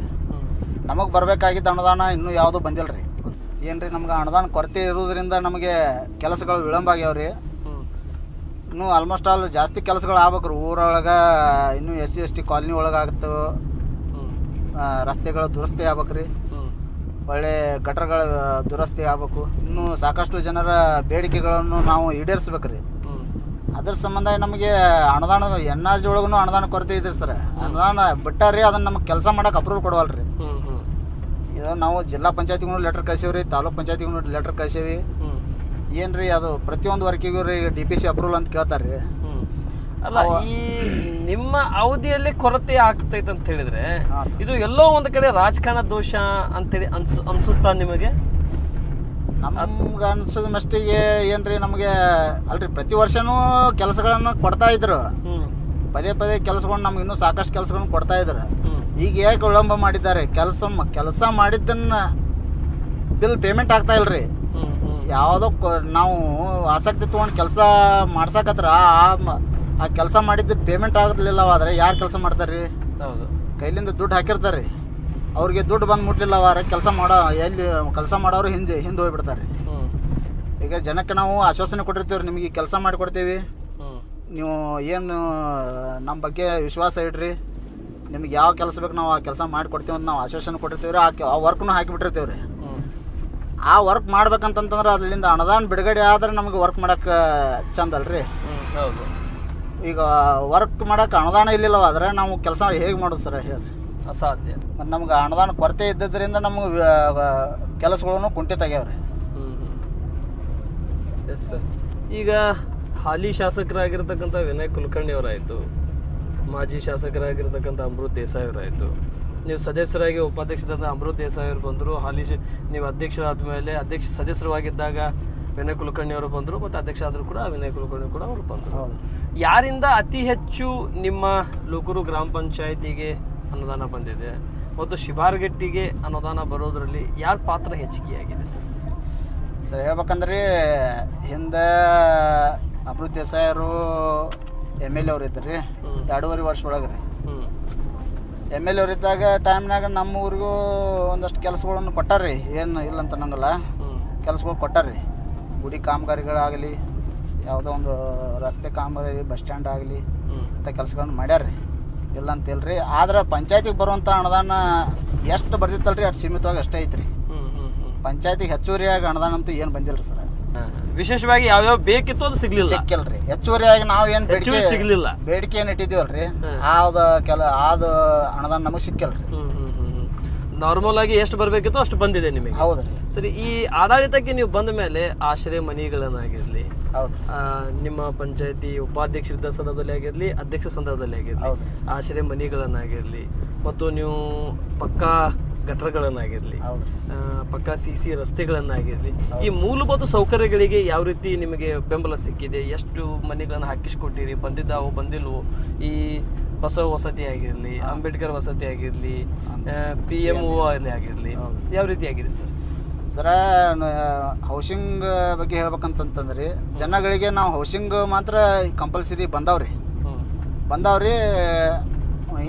ನಮಗೆ ಬರಬೇಕಾಗಿದ್ದ ಅನುದಾನ ಇನ್ನೂ ಯಾವುದೂ ಬಂದಿಲ್ಲ ರೀ ಏನು ರೀ ನಮ್ಗೆ ಅನುದಾನ ಕೊರತೆ ಇರೋದ್ರಿಂದ ನಮಗೆ ಕೆಲಸಗಳು ವಿಳಂಬ ಆಗ್ಯಾವ ರೀ ಹ್ಮ್ ಇನ್ನೂ ಆಲ್ಮೋಸ್ಟ್ ಆಲ್ ಜಾಸ್ತಿ ಕೆಲಸಗಳು ಆಗ್ಬೇಕು ರೀ. ಊರೊಳಗೆ ಇನ್ನೂ S C S T colony ಒಳಗೆ ಆಗ್ತು ರಸ್ತೆಗಳ ರಸ್ತೆಗಳು ದುರಸ್ತಿ ಆಗ್ಬೇಕು ರೀ. ಒಳ್ಳೆ ಗಟರ್ಗಳ ದುರಸ್ತಿ ಆಗ್ಬೇಕು. ಇನ್ನೂ ಸಾಕಷ್ಟು ಜನರ ಬೇಡಿಕೆಗಳನ್ನು ನಾವು ಈಡೇರಿಸ್ಬೇಕು ರೀ. ಹ್ಮ್. ಅದ್ರ ಸಂಬಂಧ ನಮಗೆ ಅನುದಾನ ಎನ್ ಆರ್ ಜಿ ಒಳಗೂ ಅನುದಾನ ಕೊರತೆ ಇದ್ರಿ ಸರ್. ಅನುದಾನ ಬಿಟ್ಟಾರ್ರಿ ಅದನ್ನ ನಮಗೆ ಕೆಲಸ ಮಾಡಕ್ಕೆ ಅಪ್ರೂವ್ ಕೊಡವಲ್ರಿ. ಇದು ನಾವು ಜಿಲ್ಲಾ ಪಂಚಾಯತಿಗೂ ಲೆಟರ್ ಕಳ್ಸೇವ್ರಿ ರೀ ತಾಲೂಕ್ ಪಂಚಾಯತಿಗೂ ಲೆಟರ್ ಕಳ್ಸೀವಿ. ಹ್ಮ್ ಏನು ರೀ ಅದು ಪ್ರತಿಯೊಂದು ವರ್ಕಿಗೂ ರೀ ಡಿ ಪಿ ಸಿ ಅಪ್ರೂವಲ್ ಅಂತ ಕೇಳ್ತಾರೆ ರೀ. ಅಲ್ಲ ಈ ನಿಮ್ಮ ಅವಧಿಯಲ್ಲಿ ಕೊರತೆ ಆಗ್ತೈತೆ ಅಂತ ಹೇಳಿದ್ರೆ ಇದು ಎಲ್ಲೋ ಒಂದು ಕಡೆ ರಾಜಕಾರಣ ದೋಷ ಅಂತೇಳಿ ಅನ್ಸು ಅನ್ಸುತ್ತಾ ನಿಮಗೆ? ನಮ್ಗೆ ಅನ್ಸದ ಮಷ್ಟಿಗೆ ಏನು ರೀ ನಮಗೆ ಅಲ್ರಿ ಪ್ರತಿ ವರ್ಷನೂ ಕೆಲಸಗಳನ್ನು ಕೊಡ್ತಾ ಇದ್ರು. ಪದೇ ಪದೇ ಕೆಲಸಗಳನ್ನ ನಮ್ಗೆ ಇನ್ನೂ ಸಾಕಷ್ಟು ಕೆಲಸಗಳನ್ನ ಕೊಡ್ತಾ ಇದ್ರು. ಈಗ ಯಾಕೆ ವಿಳಂಬ ಮಾಡಿದ್ದಾರೆ? ಕೆಲಸ ಕೆಲಸ ಮಾಡಿದ್ದನ್ನ ಬಿಲ್ ಪೇಮೆಂಟ್ ಆಗ್ತಾ ಇಲ್ರಿ. ಯಾವುದೋ ನಾವು ಆಸಕ್ತಿ ತೊಗೊಂಡು ಕೆಲಸ ಮಾಡ್ಸಕತ್ರ ಆ ಕೆಲಸ ಮಾಡಿದ್ದು ಪೇಮೆಂಟ್ ಆಗಲಿಲ್ಲವಾದ್ರೆ ಯಾರು ಕೆಲಸ ಮಾಡ್ತಾರೆ ರೀ ಹೌದು. ಕೈಲಿಂದ ದುಡ್ಡು ಹಾಕಿರ್ತಾರೆ ರೀ ಅವ್ರಿಗೆ ದುಡ್ಡು ಬಂದು ಮುಟ್ಲಿಲ್ಲವಾದ್ರೆ ಕೆಲಸ ಮಾಡೋ ಎಲ್ಲಿ ಕೆಲಸ ಮಾಡೋರು ಹಿಂದೆ ಹಿಂದೆ ಹೋಗ್ಬಿಡ್ತಾರೆ ಈಗ ಜನಕ್ಕೆ ನಾವು ಆಶ್ವಾಸನೆ ಕೊಟ್ಟಿರ್ತೀವಿ ರೀ ನಿಮಗೆ ಕೆಲಸ ಮಾಡಿಕೊಡ್ತೀವಿ ನೀವು ಏನು ನಮ್ಮ ಬಗ್ಗೆ ವಿಶ್ವಾಸ ಇಡ್ರಿ. ನಿಮ್ಗೆ ಯಾವ ಕೆಲಸ ಬೇಕು ನಾವು ಆ ಕೆಲಸ ಮಾಡಿಕೊಡ್ತೀವಿ ಅಂತ ನಾವು ಆಶ್ವಾಸನೆ ಕೊಟ್ಟಿರ್ತೀವಿ ರೀ ಆ ವರ್ಕ್ನು ಹಾಕಿಬಿಟ್ಟಿರ್ತೀವಿ ರೀ ಆ ವರ್ಕ್ ಮಾಡ್ಬೇಕಂತಂತಂದ್ರೆ ಅದರಿಂದ ಅನುದಾನ ಬಿಡುಗಡೆ ಆದ್ರೆ ನಮಗೆ ವರ್ಕ್ ಮಾಡಕ್ಕೆ ಚಂದ ಅಲ್ರಿ? ಹೌದು. ಈಗ ವರ್ಕ್ ಮಾಡೋಕೆ ಅನುದಾನ ಇಲ್ಲಿಲ್ಲವಾದ್ರೆ ನಾವು ಕೆಲಸ ಹೇಗೆ ಮಾಡೋದು ಸರ್ ಹೇಳಿ. ಅಸಾಧ್ಯ. ಮತ್ತು ನಮ್ಗೆ ಅನುದಾನ ಕೊರತೆ ಇದ್ದದ್ರಿಂದ ನಮಗೆ ಕೆಲಸಗಳನ್ನು ಕುಂಠಿತ ಆಗ್ಯಾವ್ರಿ. ಎಸ್ ಸರ್ ಈಗ ಹಾಲಿ ಶಾಸಕರಾಗಿರ್ತಕ್ಕಂಥ ವಿನಯ್ ಕುಲಕರ್ಣಿ ಅವರಾಯಿತು ಮಾಜಿ ಶಾಸಕರಾಗಿರ್ತಕ್ಕಂಥ ಅಮೃತ್ ದೇಸಾಯಿ ಅವರಾಯಿತು ನೀವು ಸದಸ್ಯರಾಗಿ ಉಪಾಧ್ಯಕ್ಷರಾದ ಅಮೃತ್ ದೇಸಾಯಿ ಅವರು ಬಂದರು. ಹಾಲಿ ನೀವು ಅಧ್ಯಕ್ಷರಾದ ಮೇಲೆ ಅಧ್ಯಕ್ಷ ಸದಸ್ಯರಾಗಿದ್ದಾಗ ವಿನಯ್ ಕುಲಕರ್ಣಿ ಅವರು ಬಂದರು ಮತ್ತು ಅಧ್ಯಕ್ಷ ಆದರೂ ಕೂಡ ವಿನಯ್ ಕುಲಕರ್ಣಿ ಕೂಡ ಅವರು ಬಂದರು. ಹೌದು. ಯಾರಿಂದ ಅತಿ ಹೆಚ್ಚು ನಿಮ್ಮ ಲೋಕೂರು ಗ್ರಾಮ ಪಂಚಾಯಿತಿಗೆ ಅನುದಾನ ಬಂದಿದೆ? ಮತ್ತು ಶಿಬಾರ್ಗಟ್ಟಿಗೆ ಅನುದಾನ ಬರೋದರಲ್ಲಿ ಯಾರ ಪಾತ್ರ ಹೆಚ್ಚಿಗೆ ಆಗಿದೆ ಸರ್? ಸರ್ ಹೇಳ್ಬೇಕಂದ್ರೆ ಹಿಂದೆ ಅಮೃತ್ ದೇಸಾಯರು ಎಂ ಎಲ್ ಎ ಅವ್ರು ಇದ್ದರು ರೀ. ಎರಡೂವರೆ ವರ್ಷ ಒಳಗೆ ರೀ ಎಂ ಎಲ್ ಇದ್ದಾಗ ಟೈಮ್ನಾಗ ನಮ್ಮ ಊರಿಗೂ ಒಂದಷ್ಟು ಕೆಲಸಗಳನ್ನು ಕೊಟ್ಟಾರ್ರಿ. ಏನು ಇಲ್ಲ ಅಂತ ಅನ್ನಂಗಿಲ್ಲ. ಕೆಲಸಗಳು ಕೊಟ್ಟಾರ್ರಿ. ಗುಡಿ ಕಾಮಗಾರಿಗಳಾಗಲಿ ಯಾವುದೋ ಒಂದು ರಸ್ತೆ ಕಾಮಗಾರಿ ಬಸ್ ಸ್ಟ್ಯಾಂಡ್ ಆಗಲಿ ಇಂಥ ಕೆಲಸಗಳನ್ನ ಮಾಡ್ಯಾರ್ರಿ. ಇಲ್ಲ ಅಂತಿಲ್ರಿ ಆದ್ರೆ ಪಂಚಾಯತಿಗೆ ಬರುವಂಥ ಅನುದಾನ ಎಷ್ಟು ಬರ್ತಿತ್ತಲ್ರಿ ಅಷ್ಟು ಸೀಮಿತವಾಗಿ ಅಷ್ಟೇ ಐತ್ರಿ. ಪಂಚಾಯತಿಗೆ ಹೆಚ್ಚುವರಿಯಾಗಿ ಅನುದಾನ ಅಂತೂ ಏನು ಬಂದಿಲ್ಲ ಸರ್. ವಿಶೇಷವಾಗಿ ಯಾವ್ಯಾವ ಬೇಕಿತ್ತು ಅದು ಸಿಗ್ಲಿಲ್ಲ. ಸಿಕ್ಕಲ್ರಿ. ಹೆಚ್ಚುವರಿಯಾಗಿ ನಾವು ಏನು ಬೇಡಿಕೆ ಸಿಗ್ಲಿಲ್ಲ. ಬೇಡಿಕೆ ಏನ್ ಇಟ್ಟಿದೀವಲ್ರಿ. ಆದ ಕೆಲ ಆದ ಹಣದ ನಮಗೆ ಸಿಕ್ಕಲ್ರಿ. ನಾರ್ಮಲ್ ಆಗಿ ಎಷ್ಟು ಬರ್ಬೇಕಿತ್ತು ಅಷ್ಟು ಬಂದಿದೆ ನಿಮಗೆ. ಹೌದ್ರಿ. ಸರಿ ಈ ಆಡಳಿತಕ್ಕೆ ನೀವು ಬಂದ ಮೇಲೆ ಆಶ್ರಯ ಮನೆಗಳನ್ನಾಗಿರ್ಲಿ ಹೌದು ಆ, ನಿಮ್ಮ ಪಂಚಾಯತಿ ಉಪಾಧ್ಯಕ್ಷರಿದ್ದ ಸಂದರ್ಭದಲ್ಲಿ ಆಗಿರಲಿ ಅಧ್ಯಕ್ಷ ಸಂದರ್ಭದಲ್ಲಿ ಆಗಿರಲಿ ಹೌದು ಆಶ್ರಯ ಮನೆಗಳನ್ನಾಗಿರ್ಲಿ ಮತ್ತು ನೀವು ಪಕ್ಕಾ ಗಟ್ರಗಳನ್ನಾಗಿರಲಿ ಪಕ್ಕ ಸಿ ಸಿ ರಸ್ತೆಗಳನ್ನಾಗಿರಲಿ. ಈ ಮೂಲಭೂತ ಸೌಕರ್ಯಗಳಿಗೆ ಯಾವ ರೀತಿ ನಿಮಗೆ ಬೆಂಬಲ ಸಿಕ್ಕಿದೆ ಎಷ್ಟು ಮನೆಗಳನ್ನು ಹಾಕಿಸ್ಕೊಟ್ಟಿರಿ ಬಂದಿದ್ದಾವೋ ಬಂದಿಲ್ವೋ ಈ ಬಸವ ವಸತಿ ಆಗಿರಲಿ ಅಂಬೇಡ್ಕರ್ ವಸತಿ ಆಗಿರಲಿ ಪಿ ಎಂ ಓ ಅಲ್ಲಿ ಆಗಿರಲಿ. ಯಾವ ರೀತಿ ಆಗಿದೆ ಸರ್? ಸರ ಹೌಸಿಂಗ್ ಬಗ್ಗೆ ಹೇಳ್ಬೇಕಂತಂತಂದ್ರೆ ಜನಗಳಿಗೆ ನಾವು ಹೌಸಿಂಗ್ ಮಾತ್ರ ಕಂಪಲ್ಸರಿ ಬಂದಾವ್ರಿ. ಬಂದಾವ್ರಿ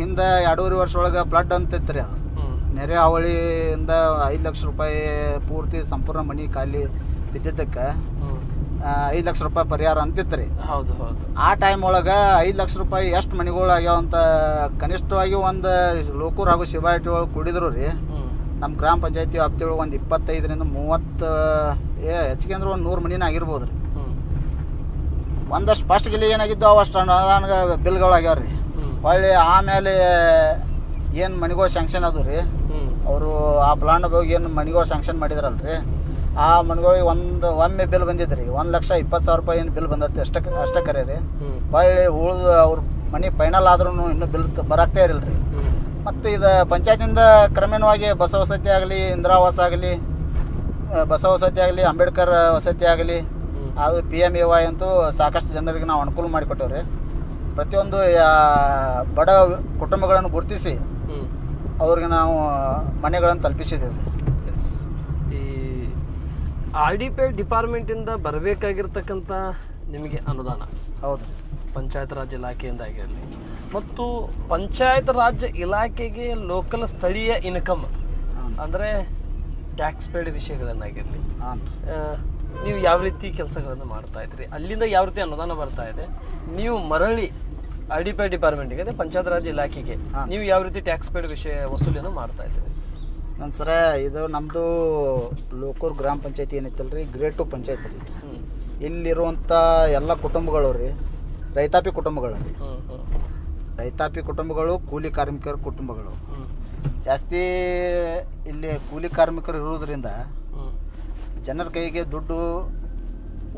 ಹಿಂದೆ ಎರಡೂವರೆ ವರ್ಷ ಒಳಗೆ ಬ್ಲಡ್ ಅಂತ ಇತ್ತು ರೀ ಅದು. ನೆರೆ ಹಾವಳಿಯಿಂದ ಐದು ಲಕ್ಷ ರೂಪಾಯಿ ಪೂರ್ತಿ ಸಂಪೂರ್ಣ ಮನೆ ಖಾಲಿ ಬಿದ್ದಿದ್ದಕ್ಕೆ ಐದು ಲಕ್ಷ ರೂಪಾಯಿ ಪರಿಹಾರ ಅಂತಿತ್ತು ರೀ ಹೌದು ಹೌದು. ಆ ಟೈಮ್ ಒಳಗೆ ಐದು ಲಕ್ಷ ರೂಪಾಯಿ ಎಷ್ಟು ಮನೆಗಳು ಆಗ್ಯಾವಂತ ಕನಿಷ್ಠವಾಗಿ ಒಂದು ಲೋಕೂರ್ ಹಾಗೂ ಶಿವಾಯಿಟಿ ಒಳಗೆ ಕುಡಿದ್ರು ರೀ. ನಮ್ಮ ಗ್ರಾಮ ಪಂಚಾಯತಿ ವ್ಯಾಪ್ತಿ ಒಳಗೆ ಒಂದು ಇಪ್ಪತ್ತೈದರಿಂದ ಮೂವತ್ತು ಏ ಹೆಚ್ಚಿಗೆ ಅಂದ್ರೆ ಒಂದು ನೂರು ಮನಿನ ಆಗಿರ್ಬೋದು ರೀ. ಒಂದಷ್ಟು ಒಂದಷ್ಟು ಫಸ್ಟ್ಗೆ ಏನಾಗಿದ್ದು ಅವಷ್ಟು ಅನುದಾನ ಬಿಲ್ಗಳು ಆಗ್ಯಾವ ರೀ. ಹೊಳ್ಳಿ ಆಮೇಲೆ ಏನು ಮನೆಗಳು ಸ್ಯಾಂಕ್ಷನ್ ಅದು ರೀ. ಅವರು ಆ ಬ್ಲಾಂಡ್ ಬಗ್ಗೆ ಏನು ಮನೆಗಳು ಸ್ಯಾಂಕ್ಷನ್ ಮಾಡಿದ್ರಲ್ಲ ರೀ ಆ ಮನೆಗಳಿಗೆ ಒಂದು ಒಮ್ಮೆ ಬಿಲ್ ಬಂದಿದ್ದು ರೀ ಒಂದು ಲಕ್ಷ ಇಪ್ಪತ್ತು ಸಾವಿರ ರೂಪಾಯಿ ಏನು ಬಿಲ್ ಬಂದತ್ತೆ ಅಷ್ಟಕ್ಕೆ ಅಷ್ಟೇ ಕರೆ ರೀ ಹೊಳ್ಳಿ ಉಳಿದು ಅವ್ರ ಮನೆ ಫೈನಲ್ ಆದ್ರೂ ಇನ್ನೂ ಬಿಲ್ ಬರಾಗ್ತಾ ಇರಲಿಲ್ಲ ರೀ ಮತ್ತು ಇದು ಪಂಚಾಯತಿಂದ ಕ್ರಮೇಣವಾಗಿ ಬಸ ವಸತಿ ಆಗಲಿ ಇಂದಿರಾವಾಸ ಆಗಲಿ ಬಸವ ವಸತಿ ಆಗಲಿ ಅಂಬೇಡ್ಕರ್ ವಸತಿ ಆಗಲಿ ಅದು ಪಿ ಎಂ ಎ ವೈ ಅಂತೂ ಸಾಕಷ್ಟು ಜನರಿಗೆ ನಾವು ಅನುಕೂಲ ಮಾಡಿಕೊಟ್ಟೇವ್ರಿ. ಪ್ರತಿಯೊಂದು ಬಡ ಕುಟುಂಬಗಳನ್ನು ಗುರುತಿಸಿ ಅವ್ರಿಗೆ ನಾವು ಮನೆಗಳನ್ನು ತಲುಪಿಸಿದ್ದೇವೆ. S E R D P ಡಿಪಾರ್ಟ್ಮೆಂಟಿಂದ ಬರಬೇಕಾಗಿರ್ತಕ್ಕಂಥ ನಿಮಗೆ ಅನುದಾನ. ಹೌದು. ಪಂಚಾಯತ್ ರಾಜ್ ಇಲಾಖೆಯಿಂದ ಆಗಿರಲಿ ಮತ್ತು ಪಂಚಾಯತ್ ರಾಜ್ ಇಲಾಖೆಗೆ ಲೋಕಲ್ ಸ್ಥಳೀಯ ಇನ್ಕಮ್ ಅಂದರೆ ಟ್ಯಾಕ್ಸ್ ಪೇಡ್ ವಿಷಯಗಳನ್ನಾಗಿರಲಿ. ನೀವು ಯಾವ ರೀತಿ ಕೆಲಸಗಳನ್ನು ಮಾಡ್ತಾ ಇದ್ರಿ? ಅಲ್ಲಿಂದ ಯಾವ ರೀತಿ ಅನುದಾನ ಬರ್ತಾ ಇದೆ? ನೀವು ಮರಳಿ ಆರ್ ಡಿ ಪಿ ಡಿಪಾರ್ಟ್ಮೆಂಟ್ಗೆ ಅದೇ ಪಂಚಾಯತ್ ರಾಜ್ ಇಲಾಖೆಗೆ. ಹಾ. ನೀವು ಯಾವ ರೀತಿ ಟ್ಯಾಕ್ಸ್ ಪೇಡ್ ವಿಷಯ ವಸೂಲಿಯನ್ನು ಮಾಡ್ತಾ ಇದ್ದೀರಿ? ನಾನು ಸರ ಇದು ನಮ್ಮದು ಲೋಕೂರ್ ಗ್ರಾಮ ಪಂಚಾಯತಿ ಏನೈತಲ್ಲ ರೀ ಗ್ರೇಟ್ ಟು ಪಂಚಾಯತ್ ರೀ. ಇಲ್ಲಿರುವಂಥ ಎಲ್ಲ ಕುಟುಂಬಗಳು ರೀ. ರೈತಾಪಿ ಕುಟುಂಬಗಳು ರೀ. ರೈತಾಪಿ ಕುಟುಂಬಗಳು ಕೂಲಿ ಕಾರ್ಮಿಕರ ಕುಟುಂಬಗಳು. ಜಾಸ್ತಿ ಇಲ್ಲಿ ಕೂಲಿ ಕಾರ್ಮಿಕರು ಇರೋದ್ರಿಂದ ಜನರ ಕೈಗೆ ದುಡ್ಡು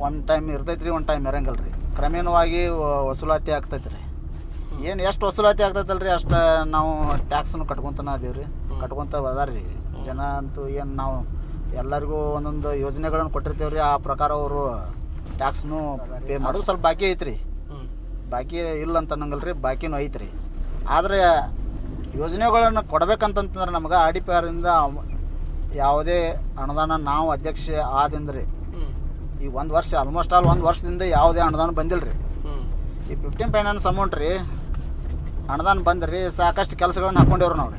ಒನ್ ಟೈಮ್ ಇರ್ತೈತೆ ರೀ ಒನ್ ಟೈಮ್ ಇರಂಗಿಲ್ಲ ರೀ ಕ್ರಮೇಣವಾಗಿ ವ- ವಸೂಲಾತಿ ಆಗ್ತೈತೆ ರೀ ಏನು ಎಷ್ಟು ವಸೂಲಾತಿ ಆಗ್ತೈತಲ್ರಿ? ರೀ ಅಷ್ಟು ನಾವು ಟ್ಯಾಕ್ಸನ್ನು ಕಟ್ಕೊತಾನ ಅದೇವ್ರಿ ಕಟ್ಕೊತ ಅದಾರ ರೀ. ಜನ ಅಂತೂ ಏನು ನಾವು ಎಲ್ಲರಿಗೂ ಒಂದೊಂದು ಯೋಜನೆಗಳನ್ನು ಕೊಟ್ಟಿರ್ತೇವೆ ರೀ. ಆ ಪ್ರಕಾರ ಅವರು ಟ್ಯಾಕ್ಸ್ನು ಪೇ ಮಾಡೋದು. ಸ್ವಲ್ಪ ಬಾಕಿ ಐತ್ರಿ. ಬಾಕಿ ಇಲ್ಲ ಅಂತ ಅನ್ನಂಗಲ್ರಿ. ರೀ ಬಾಕಿನೂ ಐತ್ರಿ. ಆದರೆ ಯೋಜನೆಗಳನ್ನು ಕೊಡ್ಬೇಕಂತಂತಂದ್ರೆ ನಮ್ಗೆ ಆರ್ ಡಿ ಪಿ ಆರಿಂದ ಯಾವುದೇ ಅನುದಾನ ನಾವು ಅಧ್ಯಕ್ಷ ಆದಿಂದ್ರಿ. ರೀ ಈ ಒಂದು ವರ್ಷ ಆಲ್ಮೋಸ್ಟ್ ಆಲ್ ಒಂದು ವರ್ಷದಿಂದ ಯಾವುದೇ ಅನುದಾನ ಬಂದಿಲ್ಲ ರೀ ಈ ಫಿಫ್ಟೀನ್ ಫೈನಾನ್ಸ್ ಅಮೌಂಟ್ ರೀ ಅನುದಾನ ಬಂದ್ರಿ ಸಾಕಷ್ಟು ಕೆಲಸಗಳನ್ನ ಹಾಕ್ಕೊಂಡೇವ್ರಿ ನಾವು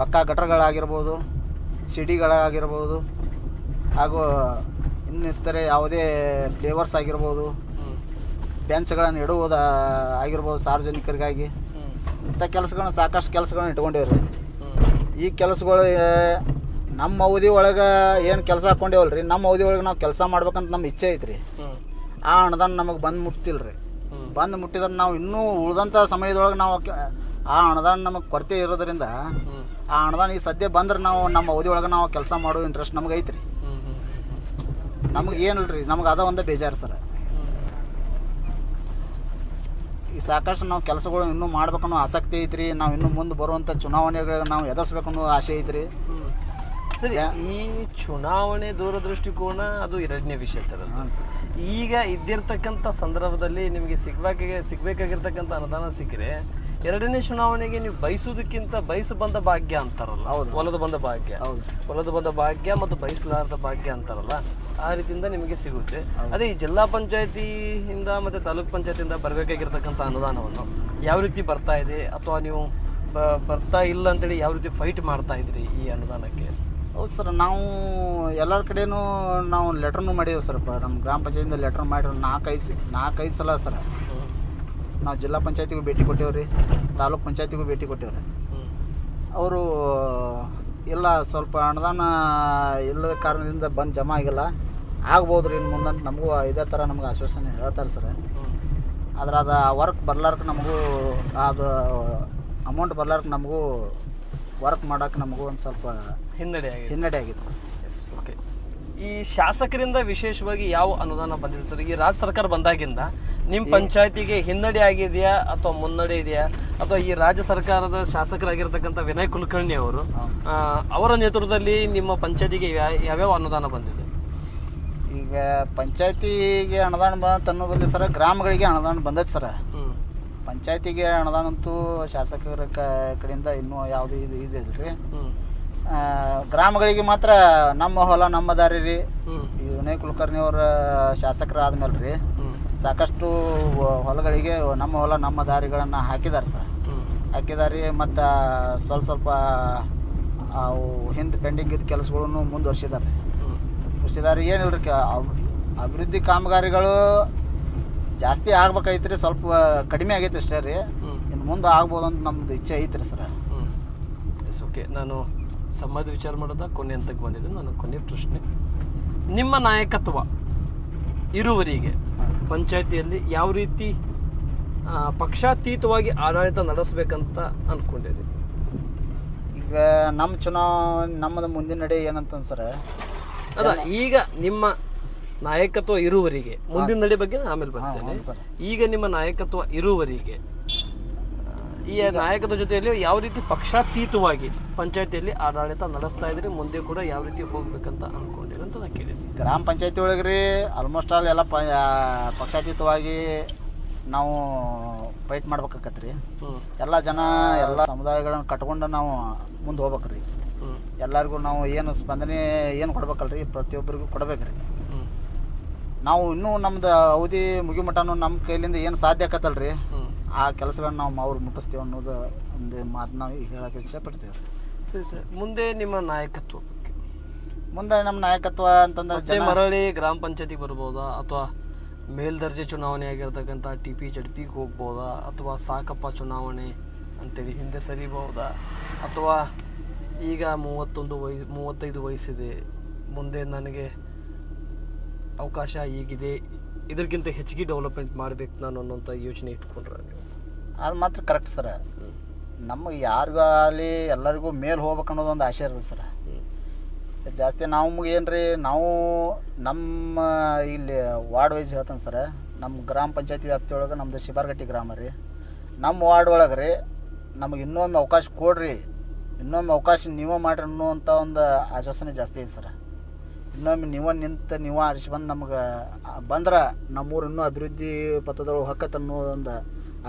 ಪಕ್ಕ ಗಟರ್ಗಳಾಗಿರ್ಬೋದು ಸಿಡಿಗಳಾಗಿರ್ಬೋದು ಹಾಗೂ ಇನ್ನಿತರೆ ಯಾವುದೇ ಫ್ಲೇವರ್ಸ್ ಆಗಿರ್ಬೋದು ಬೆಂಚ್ಗಳನ್ನು ಇಡುವುದು ಆಗಿರ್ಬೋದು ಸಾರ್ವಜನಿಕರಿಗಾಗಿ. ಇಂಥ ಕೆಲಸಗಳನ್ನ ಸಾಕಷ್ಟು ಕೆಲಸಗಳನ್ನ ಇಟ್ಕೊಂಡೇವ್ರಿ. ಈ ಕೆಲಸಗಳು ನಮ್ಮ ಅವಧಿ ಒಳಗೆ ಏನು ಕೆಲಸ ಹಾಕೊಂಡೇವಲ್ಲ ರೀ ನಮ್ಮ ಅವಧಿ ಒಳಗೆ ನಾವು ಕೆಲಸ ಮಾಡ್ಬೇಕಂತ ನಮ್ಮ ಇಚ್ಛೆ ಐತ್ರಿ. ಆ ಅನುದಾನ ನಮಗೆ ಬಂದು ಮುಟ್ತಿಲ್ಲ ರೀ ಹ್ಮ್ ಬಂದು ಮುಟ್ಟಿದ್ರೆ ನಾವು ಇನ್ನೂ ಉಳಿದಂಥ ಸಮಯದೊಳಗೆ ನಾವು ಆ ಅನುದಾನ ನಮಗೆ ಕೊರತೆ ಇರೋದ್ರಿಂದ ಆ ಅನುದಾನ ಈ ಸದ್ಯ ಬಂದ್ರೆ ನಾವು ನಮ್ಮ ಅವಧಿ ಒಳಗೆ ನಾವು ಕೆಲಸ ಮಾಡೋ ಇಂಟ್ರೆಸ್ಟ್ ನಮ್ಗೆ ಐತ್ರಿ ನಮ್ಗೆ ಹ್ಮ್ ನಮಗೆ ಅದ ಒಂದು ಬೇಜಾರು ಸರ್ ಈ ಸಾಕಷ್ಟು ನಾವು ಕೆಲಸಗಳು ಇನ್ನೂ ಮಾಡ್ಬೇಕನ್ನೋ ಆಸಕ್ತಿ ಐತ್ರಿ, ನಾವು ಇನ್ನೂ ಮುಂದೆ ಬರುವಂಥ ಚುನಾವಣೆಗಳಿಗೆ ನಾವು ಎದುರಿಸ್ಬೇಕನ್ನೋ ಆಸೆ ಐತ್ರಿ. ಸರಿ ಈ ಚುನಾವಣೆ ದೂರದೃಷ್ಟಿಕೋನ ಅದು ಎರಡನೇ ವಿಷಯ ಸರ್ ಅದು. ಈಗ ಇದ್ದಿರ್ತಕ್ಕಂಥ ಸಂದರ್ಭದಲ್ಲಿ ನಿಮಗೆ ಸಿಗ್ಬೇಕಾಗಿ ಸಿಗ್ಬೇಕಾಗಿರ್ತಕ್ಕಂಥ ಅನುದಾನ ಸಿಕ್ಕರೆ ಎರಡನೇ ಚುನಾವಣೆಗೆ ನೀವು ಬಯಸುವುದಕ್ಕಿಂತ ಬಯಸು ಬಂದ ಭಾಗ್ಯ ಅಂತಾರಲ್ಲ ಹೌದು. ಒಲದು ಬಂದ ಭಾಗ್ಯ. ಹೌದು. ಒಲದು ಬಂದ ಭಾಗ್ಯ ಮತ್ತು ಬಯಸಲಾರದ ಭಾಗ್ಯ ಅಂತಾರಲ್ಲ ಆ ರೀತಿಯಿಂದ ನಿಮಗೆ ಸಿಗುತ್ತೆ. ಅದೇ ಈ ಜಿಲ್ಲಾ ಪಂಚಾಯತಿಯಿಂದ ಮತ್ತು ತಾಲೂಕ್ ಪಂಚಾಯತಿಯಿಂದ ಬರಬೇಕಾಗಿರ್ತಕ್ಕಂಥ ಅನುದಾನವನ್ನು ಯಾವ ರೀತಿ ಬರ್ತಾ ಇದೆ ಅಥವಾ ನೀವು ಬರ್ತಾ ಇಲ್ಲ ಅಂತೇಳಿ ಯಾವ ರೀತಿ ಫೈಟ್ ಮಾಡ್ತಾ ಇದ್ರಿ ಈ ಅನುದಾನಕ್ಕೆ? ಹೌದು ಸರ್, ನಾವು ಎಲ್ಲರ ಕಡೆನೂ ನಾವು ಲೆಟ್ರನ್ನು ಮಾಡೀವಿ ಸರ್ ನಮ್ಮ ಗ್ರಾಮ ಪಂಚಾಯತಿಯಿಂದ ಲೆಟ್ರ್ ಮಾಡಿ ನಾಲ್ಕೈದು ಸ- ನಾಲ್ಕೈದು ಸಲ ಸರ್ ನಾವು ಜಿಲ್ಲಾ ಪಂಚಾಯತಿಗೂ ಭೇಟಿ ಕೊಟ್ಟೇವ್ರಿ, ತಾಲೂಕ್ ಪಂಚಾಯತಿಗೂ ಭೇಟಿ ಕೊಟ್ಟೇವ್ರಿ. ಅವರು ಇಲ್ಲ, ಸ್ವಲ್ಪ ಅನುದಾನ ಇಲ್ಲದ ಕಾರಣದಿಂದ ಬಂದು ಜಮಾ ಆಗಿಲ್ಲ ಆಗ್ಬೋದು ರೀ ಇನ್ನು ಮುಂದೆ ನಮಗೂ ಇದೇ ಥರ ನಮ್ಗೆ ಆಶ್ವಾಸನೆ ಹೇಳ್ತಾರೆ ಸರ್. ಆದ್ರೆ ಅದು ವರ್ಕ್ ಬರ್ಲಾರ್ಕ ನಮಗೂ, ಅದು ಅಮೌಂಟ್ ಬರ್ಲಾರ್ಕ ನಮಗೂ ವರ್ಕ್ ಮಾಡೋಕೆ ನಮಗೂ ಒಂದು ಸ್ವಲ್ಪ ಹಿನ್ನಡೆ ಆಗಿದೆ. ಹಿನ್ನಡೆ ಆಗಿತ್ತು ಸರ್. ಎಸ್ ಓಕೆ ಈ ಶಾಸಕರಿಂದ ವಿಶೇಷವಾಗಿ ಯಾವ ಅನುದಾನ ಬಂದಿದೆ ಸರ್? ಈ ರಾಜ್ಯ ಸರ್ಕಾರ ಬಂದಾಗಿಂದ ನಿಮ್ಮ ಪಂಚಾಯತಿಗೆ ಹಿನ್ನಡೆ ಆಗಿದೆಯಾ ಅಥವಾ ಮುನ್ನಡೆ ಇದೆಯಾ? ಅಥವಾ ಈ ರಾಜ್ಯ ಸರ್ಕಾರದ ಶಾಸಕರಾಗಿರ್ತಕ್ಕಂಥ ವಿನಯ್ ಕುಲಕರ್ಣಿ ಅವರು ಆ, ಅವರ ನೇತೃತ್ವದಲ್ಲಿ ನಿಮ್ಮ ಪಂಚಾಯತಿಗೆ ಯಾ- ಯಾವ್ಯಾವ ಅನುದಾನ ಬಂದಿದೆ? ಈಗ ಪಂಚಾಯತಿಗೆ ಅನುದಾನ ಬಂತ ಅನ್ನೋ ಸರ್ ಗ್ರಾಮಗಳಿಗೆ ಅನುದಾನ ಬಂದೈತೆ ಸರ್. ಪಂಚಾಯತಿಗೆ ಹಣದಾಗಂತೂ ಶಾಸಕರ ಕ ಕಡೆಯಿಂದ ಇನ್ನೂ ಯಾವುದು ಇದು ಇದೆ ರೀ ಗ್ರಾಮಗಳಿಗೆ ಮಾತ್ರ ನಮ್ಮ ಹೊಲ ನಮ್ಮ ದಾರಿ ರೀ. ಈ ವಿನಯ್ ಕುಲಕರ್ಣಿ ಅವರ ಶಾಸಕರ ಆದ್ಮೇಲೆ ರೀ ಸಾಕಷ್ಟು ಹೊಲಗಳಿಗೆ ನಮ್ಮ ಹೊಲ ನಮ್ಮ ದಾರಿಗಳನ್ನು ಹಾಕಿದ್ದಾರೆ ಸರ್. ಹಾಕಿದಾರಿ ಮತ್ತು ಸ್ವಲ್ಪ ಸ್ವಲ್ಪ ಅವು ಹಿಂದೆ ಪೆಂಡಿಂಗ್ ಇದ್ದ ಕೆಲಸಗಳನ್ನು ಮುಂದುವರ್ಸಿದ್ದಾರೆ ವರ್ಷಿದಾರಿ ಏನಿಲ್ಲ ರೀ ಅಭಿವೃದ್ಧಿ ಕಾಮಗಾರಿಗಳು ಜಾಸ್ತಿ ಆಗ್ಬೇಕೈತ್ರಿ ಸ್ವಲ್ಪ ಕಡಿಮೆ ಆಗೈತೆ ಅಷ್ಟೇ ರೀ. ಇನ್ನು ಮುಂದೆ ಆಗ್ಬೋದು ಅಂತ ನಮ್ದು ಇಚ್ಛೆ ಐತ್ರಿ ಸರ್. ಎಸ್ ಓಕೆ ನಾನು ಸಮಾಜ ವಿಚಾರ ಮಾಡೋದ ಕೊನೆ ಹಂತಕ್ಕೆ ಬಂದಿದ್ದು. ನನ್ನ ಕೊನೆ ಪ್ರಶ್ನೆ. ನಿಮ್ಮ ನಾಯಕತ್ವ ಇರುವರಿಗೆ ಪಂಚಾಯತಿಯಲ್ಲಿ ಯಾವ ರೀತಿ ಪಕ್ಷಾತೀತವಾಗಿ ಆಡಳಿತ ನಡೆಸಬೇಕಂತ ಅಂದ್ಕೊಂಡಿರಿ ಈಗ ನಮ್ಮ ಚುನಾವಣೆ ನಮ್ಮದು ಮುಂದಿನ ನಡೆ ಏನಂತ ಸರ್ ಅದ ಈಗ ನಿಮ್ಮ ನಾಯಕತ್ವ ಇರುವರಿಗೆ. ಮುಂದಿನ ನಡೆ ಬಗ್ಗೆ ನಾನು ಆಮೇಲೆ ಬರ್ತೇನೆ. ಈಗ ನಿಮ್ಮ ನಾಯಕತ್ವ ಇರುವರಿಗೆ ಈ ನಾಯಕತ್ವ ಜೊತೆಯಲ್ಲಿ ಯಾವ ರೀತಿ ಪಕ್ಷಾತೀತವಾಗಿ ಪಂಚಾಯತಿಯಲ್ಲಿ ಆಡಳಿತ ನಡೆಸ್ತಾ ಇದ್ರೆ ಮುಂದೆ ಕೂಡ ಯಾವ ರೀತಿ ಹೋಗ್ಬೇಕಂತ ಅನ್ಕೊಂಡಿರಿ ಅಂತ ನಾನು ಗ್ರಾಮ ಪಂಚಾಯತಿ ಒಳಗೆ ರೀ ಆಲ್ಮೋಸ್ಟ್ ಆಲ್ ಎಲ್ಲ ಪ ಪಕ್ಷಾತೀತವಾಗಿ ನಾವು ಫೈಟ್ ಮಾಡ್ಬೇಕಾಕತ್ರಿ. ರೀ ಎಲ್ಲ ಜನ ಎಲ್ಲ ಸಮುದಾಯಗಳನ್ನ ಕಟ್ಕೊಂಡು ನಾವು ಮುಂದೆ ಹೋಗ್ಬೇಕ್ರಿ. ಎಲ್ಲರಿಗೂ ನಾವು ಏನು ಸ್ಪಂದನೆ ಏನು ಕೊಡ್ಬೇಕಲ್ರಿ? ಪ್ರತಿಯೊಬ್ಬರಿಗೂ ಕೊಡ್ಬೇಕ್ರಿ. ನಾವು ಇನ್ನೂ ನಮ್ದು ಅವಧಿ ಮುಗಿಮಟನು ನಮ್ಮ ಕೈಲಿಂದ ಏನು ಸಾಧ್ಯ ಆಕತ್ತಲ್ಲ ರೀ ಆ ಕೆಲಸಗಳನ್ನ ನಾವು ಅವ್ರು ಮುಟ್ಟಿಸ್ತೇವೆ ಅನ್ನೋದು ಒಂದು ಮಾತು ನಾವು ಹೇಳಕ್ಕೆ ಇಷ್ಟಪಡ್ತೀವಿ. ಸರಿ ಸರ್. ಮುಂದೆ ನಿಮ್ಮ ನಾಯಕತ್ವ ಬಗ್ಗೆ. ಮುಂದೆ ನಮ್ಮ ನಾಯಕತ್ವ ಅಂತಂದ್ರೆ ಮರಳಿ ಗ್ರಾಮ ಪಂಚಾಯತಿಗೆ ಬರ್ಬೋದಾ? ಅಥವಾ ಮೇಲ್ದರ್ಜೆ ಚುನಾವಣೆ ಆಗಿರ್ತಕ್ಕಂಥ ಟಿ ಪಿ ಜಡ್ ಪಿಗೆ ಹೋಗ್ಬೋದಾ? ಅಥವಾ ಸಾಕಪ್ಪ ಚುನಾವಣೆ ಅಂತೇಳಿ ಹಿಂದೆ ಸರಿಬಹುದಾ ಅಥವಾ ಈಗ ಮೂವತ್ತೊಂದು ವಯಸ್ಸು ಮೂವತ್ತೈದು ವಯಸ್ಸಿದೆ. ಮುಂದೆ ನನಗೆ ಅವಕಾಶ ಈಗಿದೆ ಇದಕ್ಕಿಂತ ಹೆಚ್ಚಿಗೆ ಡೆವಲಪ್ಮೆಂಟ್ ಮಾಡ್ಬೇಕು ನಾನು ಅನ್ನೋಂಥ ಯೋಚನೆ ಇಟ್ಕೊಂಡ್ರೆ ಅದು ಮಾತ್ರ ಕರೆಕ್ಟ್ ಸರ್ ನಮಗೆ ಯಾರಿಗೂ ಆಗಲಿ ಎಲ್ಲರಿಗೂ ಮೇಲೆ ಹೋಗ್ಬೇಕು ಅನ್ನೋದು ಒಂದು ಇರೋದು ಸರ ಜಾಸ್ತಿ ನಮ್ಗೆ ಏನು ರೀ ನಾವು ನಮ್ಮ ಇಲ್ಲಿ ವಾರ್ಡ್ ವೈಸ್ ಹೇಳ್ತಾನೆ ಸರ್ ನಮ್ಮ ಗ್ರಾಮ ಪಂಚಾಯತಿ ವ್ಯಾಪ್ತಿ ಒಳಗೆ ನಮ್ದು ಶಿಬಾರ್ಗಟ್ಟಿ ಗ್ರಾಮ ರೀ. ನಮ್ಮ ವಾರ್ಡ್ ಒಳಗೆ ರೀ ನಮಗೆ ಇನ್ನೊಮ್ಮೆ ಅವಕಾಶ ಕೊಡ್ರಿ, ಇನ್ನೊಮ್ಮೆ ಅವಕಾಶ ನೀವೇ ಮಾಡ್ರಿ ಅನ್ನುವಂಥ ಒಂದು ಆಶ್ವಾಸನೆ ಜಾಸ್ತಿ ಇದೆ ಸರ್ ಇನ್ನೊಮ್ಮೆ ನೀವು ನಿಂತು ನೀವು ಆರಿಸಿ ಬಂದು ನಮ್ಗೆ ಬಂದ್ರೆ ನಮ್ಮೂರು ಇನ್ನೂ ಅಭಿವೃದ್ಧಿ ಪಥದೊಳಗೆ ಹೊಕ್ಕತ್ತೆ ಅನ್ನೋದೊಂದು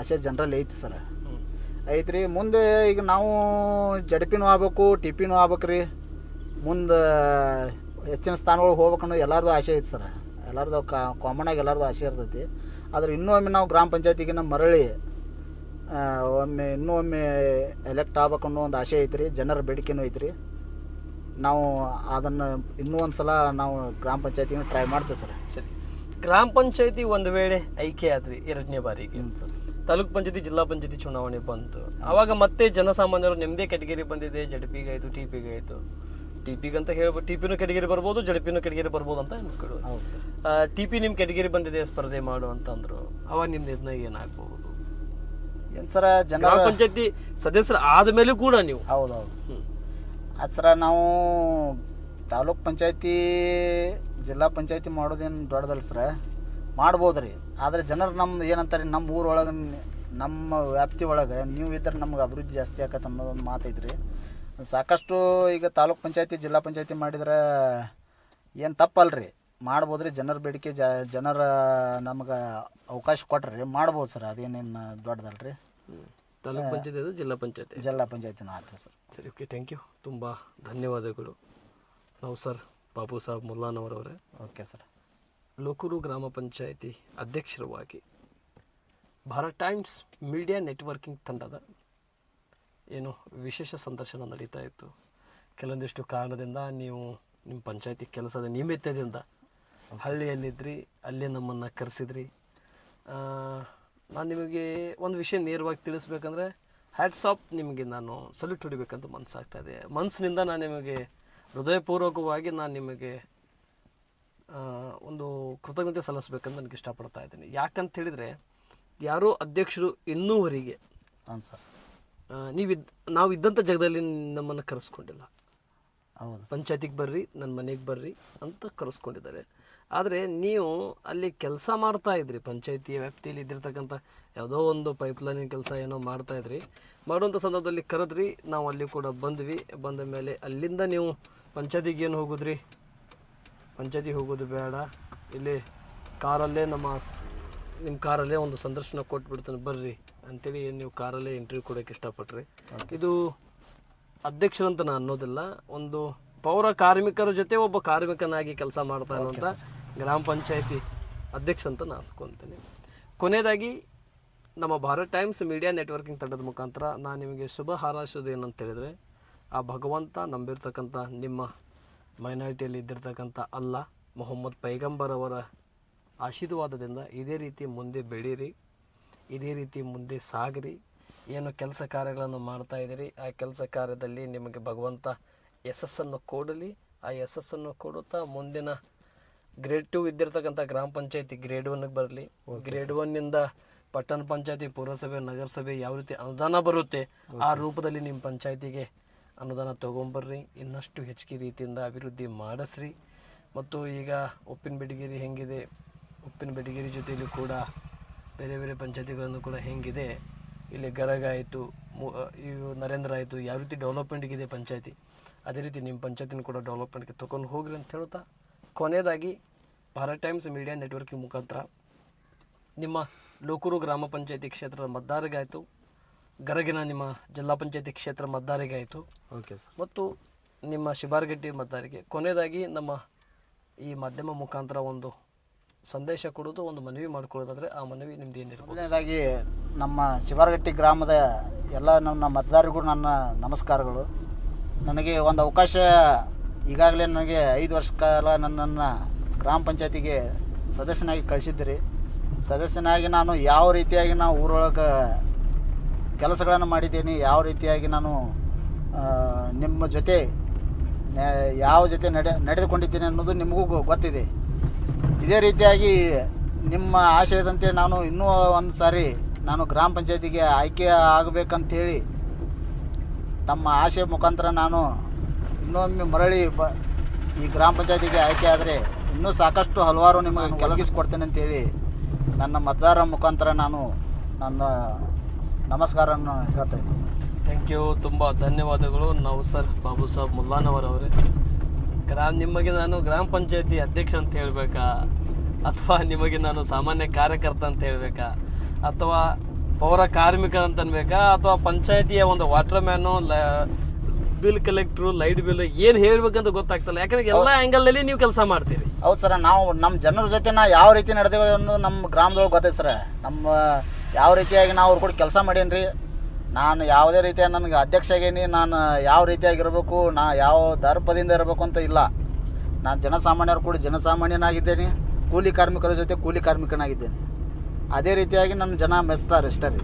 ಆಸೆ ಜನರಲ್ಲಿ ಐತಿ ಸರ್. ಐತ್ರಿ ಮುಂದೆ ಈಗ ನಾವು ಜಡಪಿನೂ ಆಗ್ಬೇಕು ಟಿಪಿನೂ ಆಗ್ಬೇಕು ರೀ ಮುಂದೆ ಹೆಚ್ಚಿನ ಸ್ಥಾನಗಳಿಗೆ ಹೋಗ್ಬೇಕನ್ನೋ ಎಲ್ಲರದು ಆಸೆ ಐತಿ ಸರ್. ಎಲ್ಲರದು ಕಾಮನ್ ಆಗಿ ಎಲ್ಲರದು ಆಸೆ ಇರ್ತೈತಿ. ಆದ್ರೆ ಇನ್ನೂ ಒಮ್ಮೆ ನಾವು ಗ್ರಾಮ ಪಂಚಾಯತಿಗೆ ನಮ್ಮ ಮರಳಿ ಒಮ್ಮೆ ಇನ್ನೂ ಒಮ್ಮೆ ಎಲೆಕ್ಟ್ ಆಗ್ಬೇಕು ಅನ್ನೋ ಒಂದು ಆಸೆ ಐತ್ರಿ. ಜನರ ಬೇಡಿಕೆನೂ ಐತ್ರಿ. ನಾವು ಅದನ್ನು ಇನ್ನೂ ಒಂದು ಸಲ ನಾವು ಗ್ರಾಮ ಪಂಚಾಯತಿನ ಟ್ರೈ ಮಾಡ್ತೀವಿ ಸರ್. ಸರಿ. ಗ್ರಾಮ ಪಂಚಾಯತಿ ಒಂದು ವೇಳೆ ಆಯ್ಕೆ ಆದ್ರಿ ಎರಡನೇ ಬಾರಿಗೆ. ಹ್ಞೂ ಸರ್. ತಾಲೂಕ್ ಪಂಚಾಯತಿ ಜಿಲ್ಲಾ ಪಂಚಾಯತಿ ಚುನಾವಣೆ ಬಂತು. ಅವಾಗ ಮತ್ತೆ ಜನಸಾಮಾನ್ಯರು ನಿಮ್ಮದೇ ಕೆಟಗಿರಿ ಬಂದಿದೆ ಜಡಪಿಗೆ ಆಯಿತು ಟಿ ಪಿಗೆ ಆಯಿತು. ಟಿ ಪಿಗೆ ಅಂತ ಹೇಳ್ಬೋದು ಟಿ ಪಿನೂ ಕೆಟಗಿರಿ ಬರ್ಬೋದು ಜಡ್ಪಿನೂ ಕೆಟಗಿರಿ ಬರ್ಬೋದು ಅಂತ ಅನ್ಕೊಳ್ಳೋದು ಹೌದು ಸರ್. ಟಿ ಪಿ ನಿಮ್ಮ ಕೆಟಗಿರಿ ಬಂದಿದೆ ಸ್ಪರ್ಧೆ ಮಾಡು ಅಂತಂದ್ರು. ಅವಾಗ ನಿಮ್ದು ಇದನ್ನ ಏನಾಗ್ಬೋದು ಏನು ಸರ ಜನ ಗ್ರಾಮ ಪಂಚಾಯತಿ ಸದಸ್ಯರು ಆದಮೇಲೆ ಕೂಡ ನೀವು. ಹೌದು ಹೌದು. ಹ್ಮ್. ಅದು ಸರ ನಾವು ತಾಲೂಕ್ ಪಂಚಾಯತಿ, ಜಿಲ್ಲಾ ಪಂಚಾಯತಿ ಮಾಡೋದೇನು ದೊಡ್ಡದಲ್ಲ ಸರ ಮಾಡ್ಬೋದು ರೀ ಆದರೆ ಜನರು ನಮ್ದು ಏನಂತಾರೆ ನಮ್ಮ ಊರೊಳಗೆ ನಮ್ಮ ವ್ಯಾಪ್ತಿ ಒಳಗೆ ನೀವು ಇದ್ರೆ ನಮ್ಗೆ ಅಭಿವೃದ್ಧಿ ಜಾಸ್ತಿ ಆಕತ್ತೆ ಅನ್ನೋದೊಂದು ಮಾತೈತೆ ರೀ ಸಾಕಷ್ಟು ಈಗ ತಾಲೂಕ್ ಪಂಚಾಯತಿ, ಜಿಲ್ಲಾ ಪಂಚಾಯತಿ ಮಾಡಿದ್ರೆ ಏನು ತಪ್ಪಲ್ರಿ? ಮಾಡ್ಬೋದು ರೀ ಜನರ ಬೇಡಿಕೆ ಜ, ಜನರ ನಮ್ಗೆ ಅವಕಾಶ ಕೊಟ್ರಿ. ಮಾಡ್ಬೋದು ಸರ್ ಅದೇನೇನು ದೊಡ್ಡದಲ್ಲ ರೀ. ತಾಲೂಕ್ ಪಂಚಾಯತಿ ಅದು ಜಿಲ್ಲಾ ಪಂಚಾಯತಿ ಜಿಲ್ಲಾ ಪಂಚಾಯತಿನ ಆಯ್ತು ಸರ್. ಸರಿ ಓಕೆ ಥ್ಯಾಂಕ್ ಯು ತುಂಬ ಧನ್ಯವಾದಗಳು. ನಾವು ಸರ್ ಬಾಬು ಸಾಬ್ ಮುಲ್ಲಾನವರವರೇ. ಓಕೆ ಸರ್ ಲೋಕೂರು ಗ್ರಾಮ ಪಂಚಾಯಿತಿ ಅಧ್ಯಕ್ಷರವಾಗಿ ಭಾರತ್ ಟೈಮ್ಸ್ ಮೀಡಿಯಾ ನೆಟ್ವರ್ಕಿಂಗ್ ತಂಡದ ಏನು ವಿಶೇಷ ಸಂದರ್ಶನ ನಡೀತಾ ಇತ್ತು. ಕೆಲವೊಂದಿಷ್ಟು ಕಾರಣದಿಂದ ನೀವು ನಿಮ್ಮ ಪಂಚಾಯತಿ ಕೆಲಸದ ನಿಮಿತ್ತದಿಂದ ಹಳ್ಳಿಯಲ್ಲಿದ್ರಿ ಅಲ್ಲೇ ನಮ್ಮನ್ನು ಕರೆಸಿದ್ರಿ. ನಾನು ನಿಮಗೆ ಒಂದು ವಿಷಯ ನೇರವಾಗಿ ತಿಳಿಸ್ಬೇಕಂದ್ರೆ ಹ್ಯಾಟ್ಸ್ ಆಫ್ ನಿಮಗೆ ನಾನು ಸಲ್ಯೂಟ್ ಹೊಡಿಬೇಕಂತ ಮನಸ್ಸಾಗ್ತಾ ಇದೆ. ಮನಸ್ಸಿನಿಂದ ನಾನು ನಿಮಗೆ ಹೃದಯಪೂರ್ವಕವಾಗಿ ನಾನು ನಿಮಗೆ ಒಂದು ಕೃತಜ್ಞತೆ ಸಲ್ಲಿಸ್ಬೇಕಂತ ನನಗೆ ಇಷ್ಟಪಡ್ತಾ ಇದ್ದೀನಿ. ಯಾಕಂತ ಹೇಳಿದರೆ ಯಾರೋ ಅಧ್ಯಕ್ಷರು ಇನ್ನೂವರೆಗೆ ಹಾಂ ಸರ್. ಆ, ನಾವು ಇದ್ದಂಥ ಜಾಗದಲ್ಲಿ ನಮ್ಮನ್ನು ಕರೆಸ್ಕೊಂಡಿಲ್ಲ. ಹೌದು ಪಂಚಾಯತಿಗೆ ಬರ್ರಿ ನನ್ನ ಮನೆಗೆ ಬರ್ರಿ ಅಂತ ಕರೆಸ್ಕೊಂಡಿದ್ದಾರೆ. ಆದರೆ ನೀವು ಅಲ್ಲಿ ಕೆಲಸ ಮಾಡ್ತಾ ಇದ್ರಿ ಪಂಚಾಯತಿಯ ವ್ಯಾಪ್ತಿಯಲ್ಲಿ ಇದ್ದಿರ್ತಕ್ಕಂಥ ಯಾವುದೋ ಒಂದು ಪೈಪ್ಲೈನಿನ ಕೆಲಸ ಏನೋ ಮಾಡ್ತಾ ಇದ್ರಿ. ಮಾಡುವಂಥ ಸಂದರ್ಭದಲ್ಲಿ ಕರೆದ್ರಿ ನಾವು ಅಲ್ಲಿ ಕೂಡ ಬಂದ್ವಿ. ಬಂದ ಮೇಲೆ ಅಲ್ಲಿಂದ ನೀವು ಪಂಚಾಯತಿಗೆ ಏನು ಹೋಗುದ್ರಿ? ಪಂಚಾಯತಿ ಹೋಗೋದು ಬೇಡ. ಇಲ್ಲಿ ಕಾರಲ್ಲೇ ನಮ್ಮ ನಿಮ್ಮ ಕಾರಲ್ಲೇ ಒಂದು ಸಂದರ್ಶನ ಕೊಟ್ಬಿಡ್ತಾನೆ ಬರ್ರಿ. ಅಂತೇಳಿ ನೀವು ಕಾರಲ್ಲೇ ಇಂಟರ್ವ್ಯೂ ಕೊಡೋಕೆ ಇಷ್ಟಪಟ್ರಿ. ಇದು ಅಧ್ಯಕ್ಷರಂತ ನಾನು ಅನ್ನೋದಿಲ್ಲ ಒಂದು ಪೌರ ಕಾರ್ಮಿಕರ ಜೊತೆ ಒಬ್ಬ ಕಾರ್ಮಿಕನಾಗಿ ಕೆಲಸ ಮಾಡ್ತಾ ಇರುವಂಥ ಗ್ರಾಮ ಪಂಚಾಯಿತಿ ಅಧ್ಯಕ್ಷ ಅಂತ ನಾನು ಅಂದ್ಕೊತೀನಿ ಕೊನೆಯದಾಗಿ ನಮ್ಮ ಭಾರತ್ ಟೈಮ್ಸ್ ಮೀಡಿಯಾ ನೆಟ್ವರ್ಕಿಂಗ್ ತಂಡದ ಮುಖಾಂತರ ನಾನು ನಿಮಗೆ ಶುಭ ಹಾರೈಸೋದು ಏನಂತ ಹೇಳಿದರೆ, ಆ ಭಗವಂತ ನಂಬಿರ್ತಕ್ಕಂಥ ನಿಮ್ಮ ಮೈನಾರಿಟಿಯಲ್ಲಿ ಇದ್ದಿರ್ತಕ್ಕಂಥ ಅಲ್ಲ ಮೊಹಮ್ಮದ್ ಪೈಗಂಬರ್ ಅವರ ಆಶೀರ್ವಾದದಿಂದ ಇದೇ ರೀತಿ ಮುಂದೆ ಬೆಳೀರಿ, ಇದೇ ರೀತಿ ಮುಂದೆ ಸಾಗಿರಿ, ಏನು ಕೆಲಸ ಕಾರ್ಯಗಳನ್ನು ಮಾಡ್ತಾ ಇದ್ದೀರಿ, ಆ ಕೆಲಸ ಕಾರ್ಯದಲ್ಲಿ ನಿಮಗೆ ಭಗವಂತ ಯಶಸ್ಸನ್ನು ಕೊಡಲಿ, ಆ ಯಶಸ್ಸನ್ನು ಕೊಡುತ್ತಾ ಮುಂದಿನ ಗ್ರೇಡ್ ಟು ಇದ್ದಿರ್ತಕ್ಕಂಥ ಗ್ರಾಮ ಪಂಚಾಯತಿ ಗ್ರೇಡ್ ಒನ್ಗೆ ಬರಲಿ. ಗ್ರೇಡ್ ಒನ್ನಿಂದ ಪಟ್ಟಣ ಪಂಚಾಯತಿ ಪುರಸಭೆ ನಗರಸಭೆ ಯಾವ ರೀತಿ ಅನುದಾನ ಬರುತ್ತೆ ಆ ರೂಪದಲ್ಲಿ ನಿಮ್ಮ ಪಂಚಾಯತಿಗೆ ಅನುದಾನ ತೊಗೊಂಬರ್ರಿ. ಇನ್ನಷ್ಟು ಹೆಚ್ಚಿಗೆ ರೀತಿಯಿಂದ ಅಭಿವೃದ್ಧಿ ಮಾಡಿಸ್ರಿ. ಮತ್ತು ಈಗ ಉಪ್ಪಿನ ಬೆಡಗಿರಿ ಹೆಂಗಿದೆ? ಉಪ್ಪಿನ ಬೆಡಗಿರಿ ಜೊತೆಯಲ್ಲಿ ಕೂಡ ಬೇರೆ ಬೇರೆ ಪಂಚಾಯತಿಗಳನ್ನು ಕೂಡ ಹೆಂಗಿದೆ? ಇಲ್ಲಿ ಗರಗ ಆಯಿತು ಇವು ನರೇಂದ್ರ ಆಯಿತು ಯಾವ ರೀತಿ ಡೆವಲಪ್ಮೆಂಟ್ಗಿದೆ ಪಂಚಾಯತಿ? ಅದೇ ರೀತಿ ನಿಮ್ಮ ಪಂಚಾಯತಿನ ಕೂಡ ಡೆವಲಪ್ಮೆಂಟ್ಗೆ ತೊಗೊಂಡು ಹೋಗ್ರಿ ಅಂತ ಹೇಳ್ತಾ ಕೊನೆಯದಾಗಿ ಭಾರತ್ ಟೈಮ್ಸ್ ಮೀಡಿಯಾ ನೆಟ್ವರ್ಕ್ ಮುಖಾಂತರ ನಿಮ್ಮ ಲೋಕೂರು ಗ್ರಾಮ ಪಂಚಾಯತಿ ಕ್ಷೇತ್ರದ ಮತದಾರರಿಗಾಯಿತು. ಗರಗಿನ ನಿಮ್ಮ ಜಿಲ್ಲಾ ಪಂಚಾಯತಿ ಕ್ಷೇತ್ರ ಮತದಾರರಿಗಾಯಿತು. ಓಕೆ ಸರ್ ಮತ್ತು ನಿಮ್ಮ ಶಿಬಾರ್ಗಟ್ಟಿ ಮತದಾರರಿಗೆ ಕೊನೆಯದಾಗಿ ನಮ್ಮ ಈ ಮಾಧ್ಯಮ ಮುಖಾಂತರ ಒಂದು ಸಂದೇಶ ಕೊಡೋದು ಒಂದು ಮನವಿ ಮಾಡ್ಕೊಳ್ಳೋದಾದರೆ ಆ ಮನವಿ ನಿಮ್ದು ಏನಿರ್ಬೋದು ಮೊದಲನೇದಾಗಿ ನಮ್ಮ ಶಿವಾರಗಟ್ಟಿ ಗ್ರಾಮದ ಎಲ್ಲ ನನ್ನ ಮತದಾರರಿಗೂ ನನ್ನ ನಮಸ್ಕಾರಗಳು. ನನಗೆ ಒಂದು ಅವಕಾಶ ಈಗಾಗಲೇ ನನಗೆ ಐದು ವರ್ಷ ಕಾಲ ನನ್ನನ್ನು ಗ್ರಾಮ ಪಂಚಾಯತಿಗೆ ಸದಸ್ಯನಾಗಿ ಕಳಿಸಿದ್ರಿ ಸದಸ್ಯನಾಗಿ ನಾನು ಯಾವ ರೀತಿಯಾಗಿ ನಾವು ಊರೊಳಗೆ ಕೆಲಸಗಳನ್ನು ಮಾಡಿದ್ದೀನಿ, ಯಾವ ರೀತಿಯಾಗಿ ನಾನು ನಿಮ್ಮ ಜೊತೆ ಯಾವ ಜೊತೆ ನಡೆ, ನಡೆದುಕೊಂಡಿದ್ದೀನಿ ಅನ್ನೋದು ನಿಮಗೂ ಗೊತ್ತಿದೆ. ಇದೇ ರೀತಿಯಾಗಿ ನಿಮ್ಮ ಆಶಯದಂತೆ ನಾನು ಇನ್ನೂ ಒಂದು ಸಾರಿ ನಾನು ಗ್ರಾಮ ಪಂಚಾಯತಿಗೆ ಆಯ್ಕೆ ಆಗಬೇಕಂತೇಳಿ ತಮ್ಮ ಆಶಯ ಮುಖಾಂತರ ನಾನು ಇನ್ನೊಮ್ಮೆ ಮರಳಿ ಬ ಈ ಗ್ರಾಮ ಪಂಚಾಯತಿಗೆ ಆಯ್ಕೆ ಆದರೆ ಇನ್ನೂ ಸಾಕಷ್ಟು ಹಲವಾರು ನಿಮಗೆ ಕೆಲಗಿಸ್ಕೊಡ್ತೇನೆ ಅಂತೇಳಿ ನನ್ನ ಮತದಾರರ ಮುಖಾಂತರ ನಾನು ನನ್ನ ನಮಸ್ಕಾರವನ್ನು ಹೇಳ್ತಾ ಇದ್ದೀನಿ. ಥ್ಯಾಂಕ್ ಯು ತುಂಬ ಧನ್ಯವಾದಗಳು. ನಾವು ಸರ್ ಬಾಬು ಸಾಬ್ ಮುಲ್ಲಾನವರವರೇ. ಗ್ರಾಮ ನಿಮಗೆ ನಾನು ಗ್ರಾಮ ಪಂಚಾಯತಿ ಅಧ್ಯಕ್ಷ ಅಂತ ಹೇಳಬೇಕಾ? ಅಥವಾ ನಿಮಗೆ ನಾನು ಸಾಮಾನ್ಯ ಕಾರ್ಯಕರ್ತ ಅಂತ ಹೇಳಬೇಕಾ? ಅಥವಾ ಪೌರ ಕಾರ್ಮಿಕ ಅಂತ ಅನ್ಬೇಕಾ? ಅಥವಾ ಪಂಚಾಯತಿಯ ಒಂದು ವಾಟರ್ ಮ್ಯಾನು ಲ ಬಿಲ್ ಕಲೆಕ್ಟ್ರು ಲೈಟ್ ಬಿಲ್ ಏನು ಹೇಳ್ಬೇಕಂತ ಗೊತ್ತಾಗ್ತಲ್ಲ. ಯಾಕಂದ್ರೆ ಎಲ್ಲಾ ಆಂಗಲ್ನಲ್ಲಿ ನೀವು ಕೆಲಸ ಮಾಡ್ತೀರಿ. ಹೌದು ಸರ್ ನಾವು ನಮ್ಮ ಜನರ ಜೊತೆ ನಾ ಯಾವ ರೀತಿ ನಡೆದೇವೆ ಅನ್ನೋದು ನಮ್ಮ ಗ್ರಾಮದೊಳಗೆ ಗೊತ್ತೈತೆ ಸರ್. ನಮ್ಮ ಯಾವ ರೀತಿಯಾಗಿ ನಾವು ಅವ್ರ ಕೂಡ ಕೆಲಸ ಮಾಡೇನಿ ರೀ ನಾನು ಯಾವುದೇ ರೀತಿಯ ನನಗೆ ಅಧ್ಯಕ್ಷ ಆಗೇನಿ ನಾನು ಯಾವ ರೀತಿಯಾಗಿರಬೇಕು ನಾ ಯಾವ ದರ್ಪದಿಂದ ಇರಬೇಕು ಅಂತ ಇಲ್ಲ. ನಾನು ಜನಸಾಮಾನ್ಯರು ಕೂಡ ಜನಸಾಮಾನ್ಯನಾಗಿದ್ದೇನೆ ಕೂಲಿ ಕಾರ್ಮಿಕರ ಜೊತೆ ಕೂಲಿ ಕಾರ್ಮಿಕನಾಗಿದ್ದೇನೆ. ಅದೇ ರೀತಿಯಾಗಿ ನನ್ನ ಜನ ಮೆಚ್ತಾರೆ ಅಷ್ಟೇ ರೀ.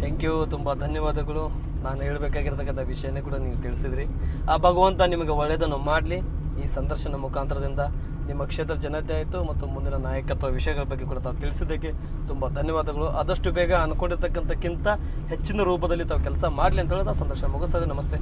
ಥ್ಯಾಂಕ್ ಯು ತುಂಬ ಧನ್ಯವಾದಗಳು. ನಾನು ಹೇಳಬೇಕಾಗಿರ್ತಕ್ಕಂಥ ವಿಷಯನೇ ಕೂಡ ನೀವು ತಿಳಿಸಿದ್ರಿ. ಆ ಭಗವಂತ ನಿಮಗೆ ಒಳ್ಳೆಯದನ್ನು ಮಾಡಲಿ. ಈ ಸಂದರ್ಶನ ಮುಖಾಂತರದಿಂದ ನಿಮ್ಮ ಕ್ಷೇತ್ರ ಜನತೆ ಆಯಿತು ಮತ್ತು ಮುಂದಿನ ನಾಯಕತ್ವ ವಿಷಯಗಳ ಬಗ್ಗೆ ಕೂಡ ತಾವು ತಿಳಿಸಿದ್ದಕ್ಕೆ ತುಂಬ ಧನ್ಯವಾದಗಳು. ಆದಷ್ಟು ಬೇಗ ಅನ್ಕೊಂಡಿರ್ತಕ್ಕಂಥಕ್ಕಿಂತ ಹೆಚ್ಚಿನ ರೂಪದಲ್ಲಿ ತಾವು ಕೆಲಸ ಮಾಡಲಿ ಅಂತ ಹೇಳಿದ್ರೆ ಆ ಸಂದರ್ಶನ ಮುಗಿಸ್ತದೆ ನಮಸ್ತೆ.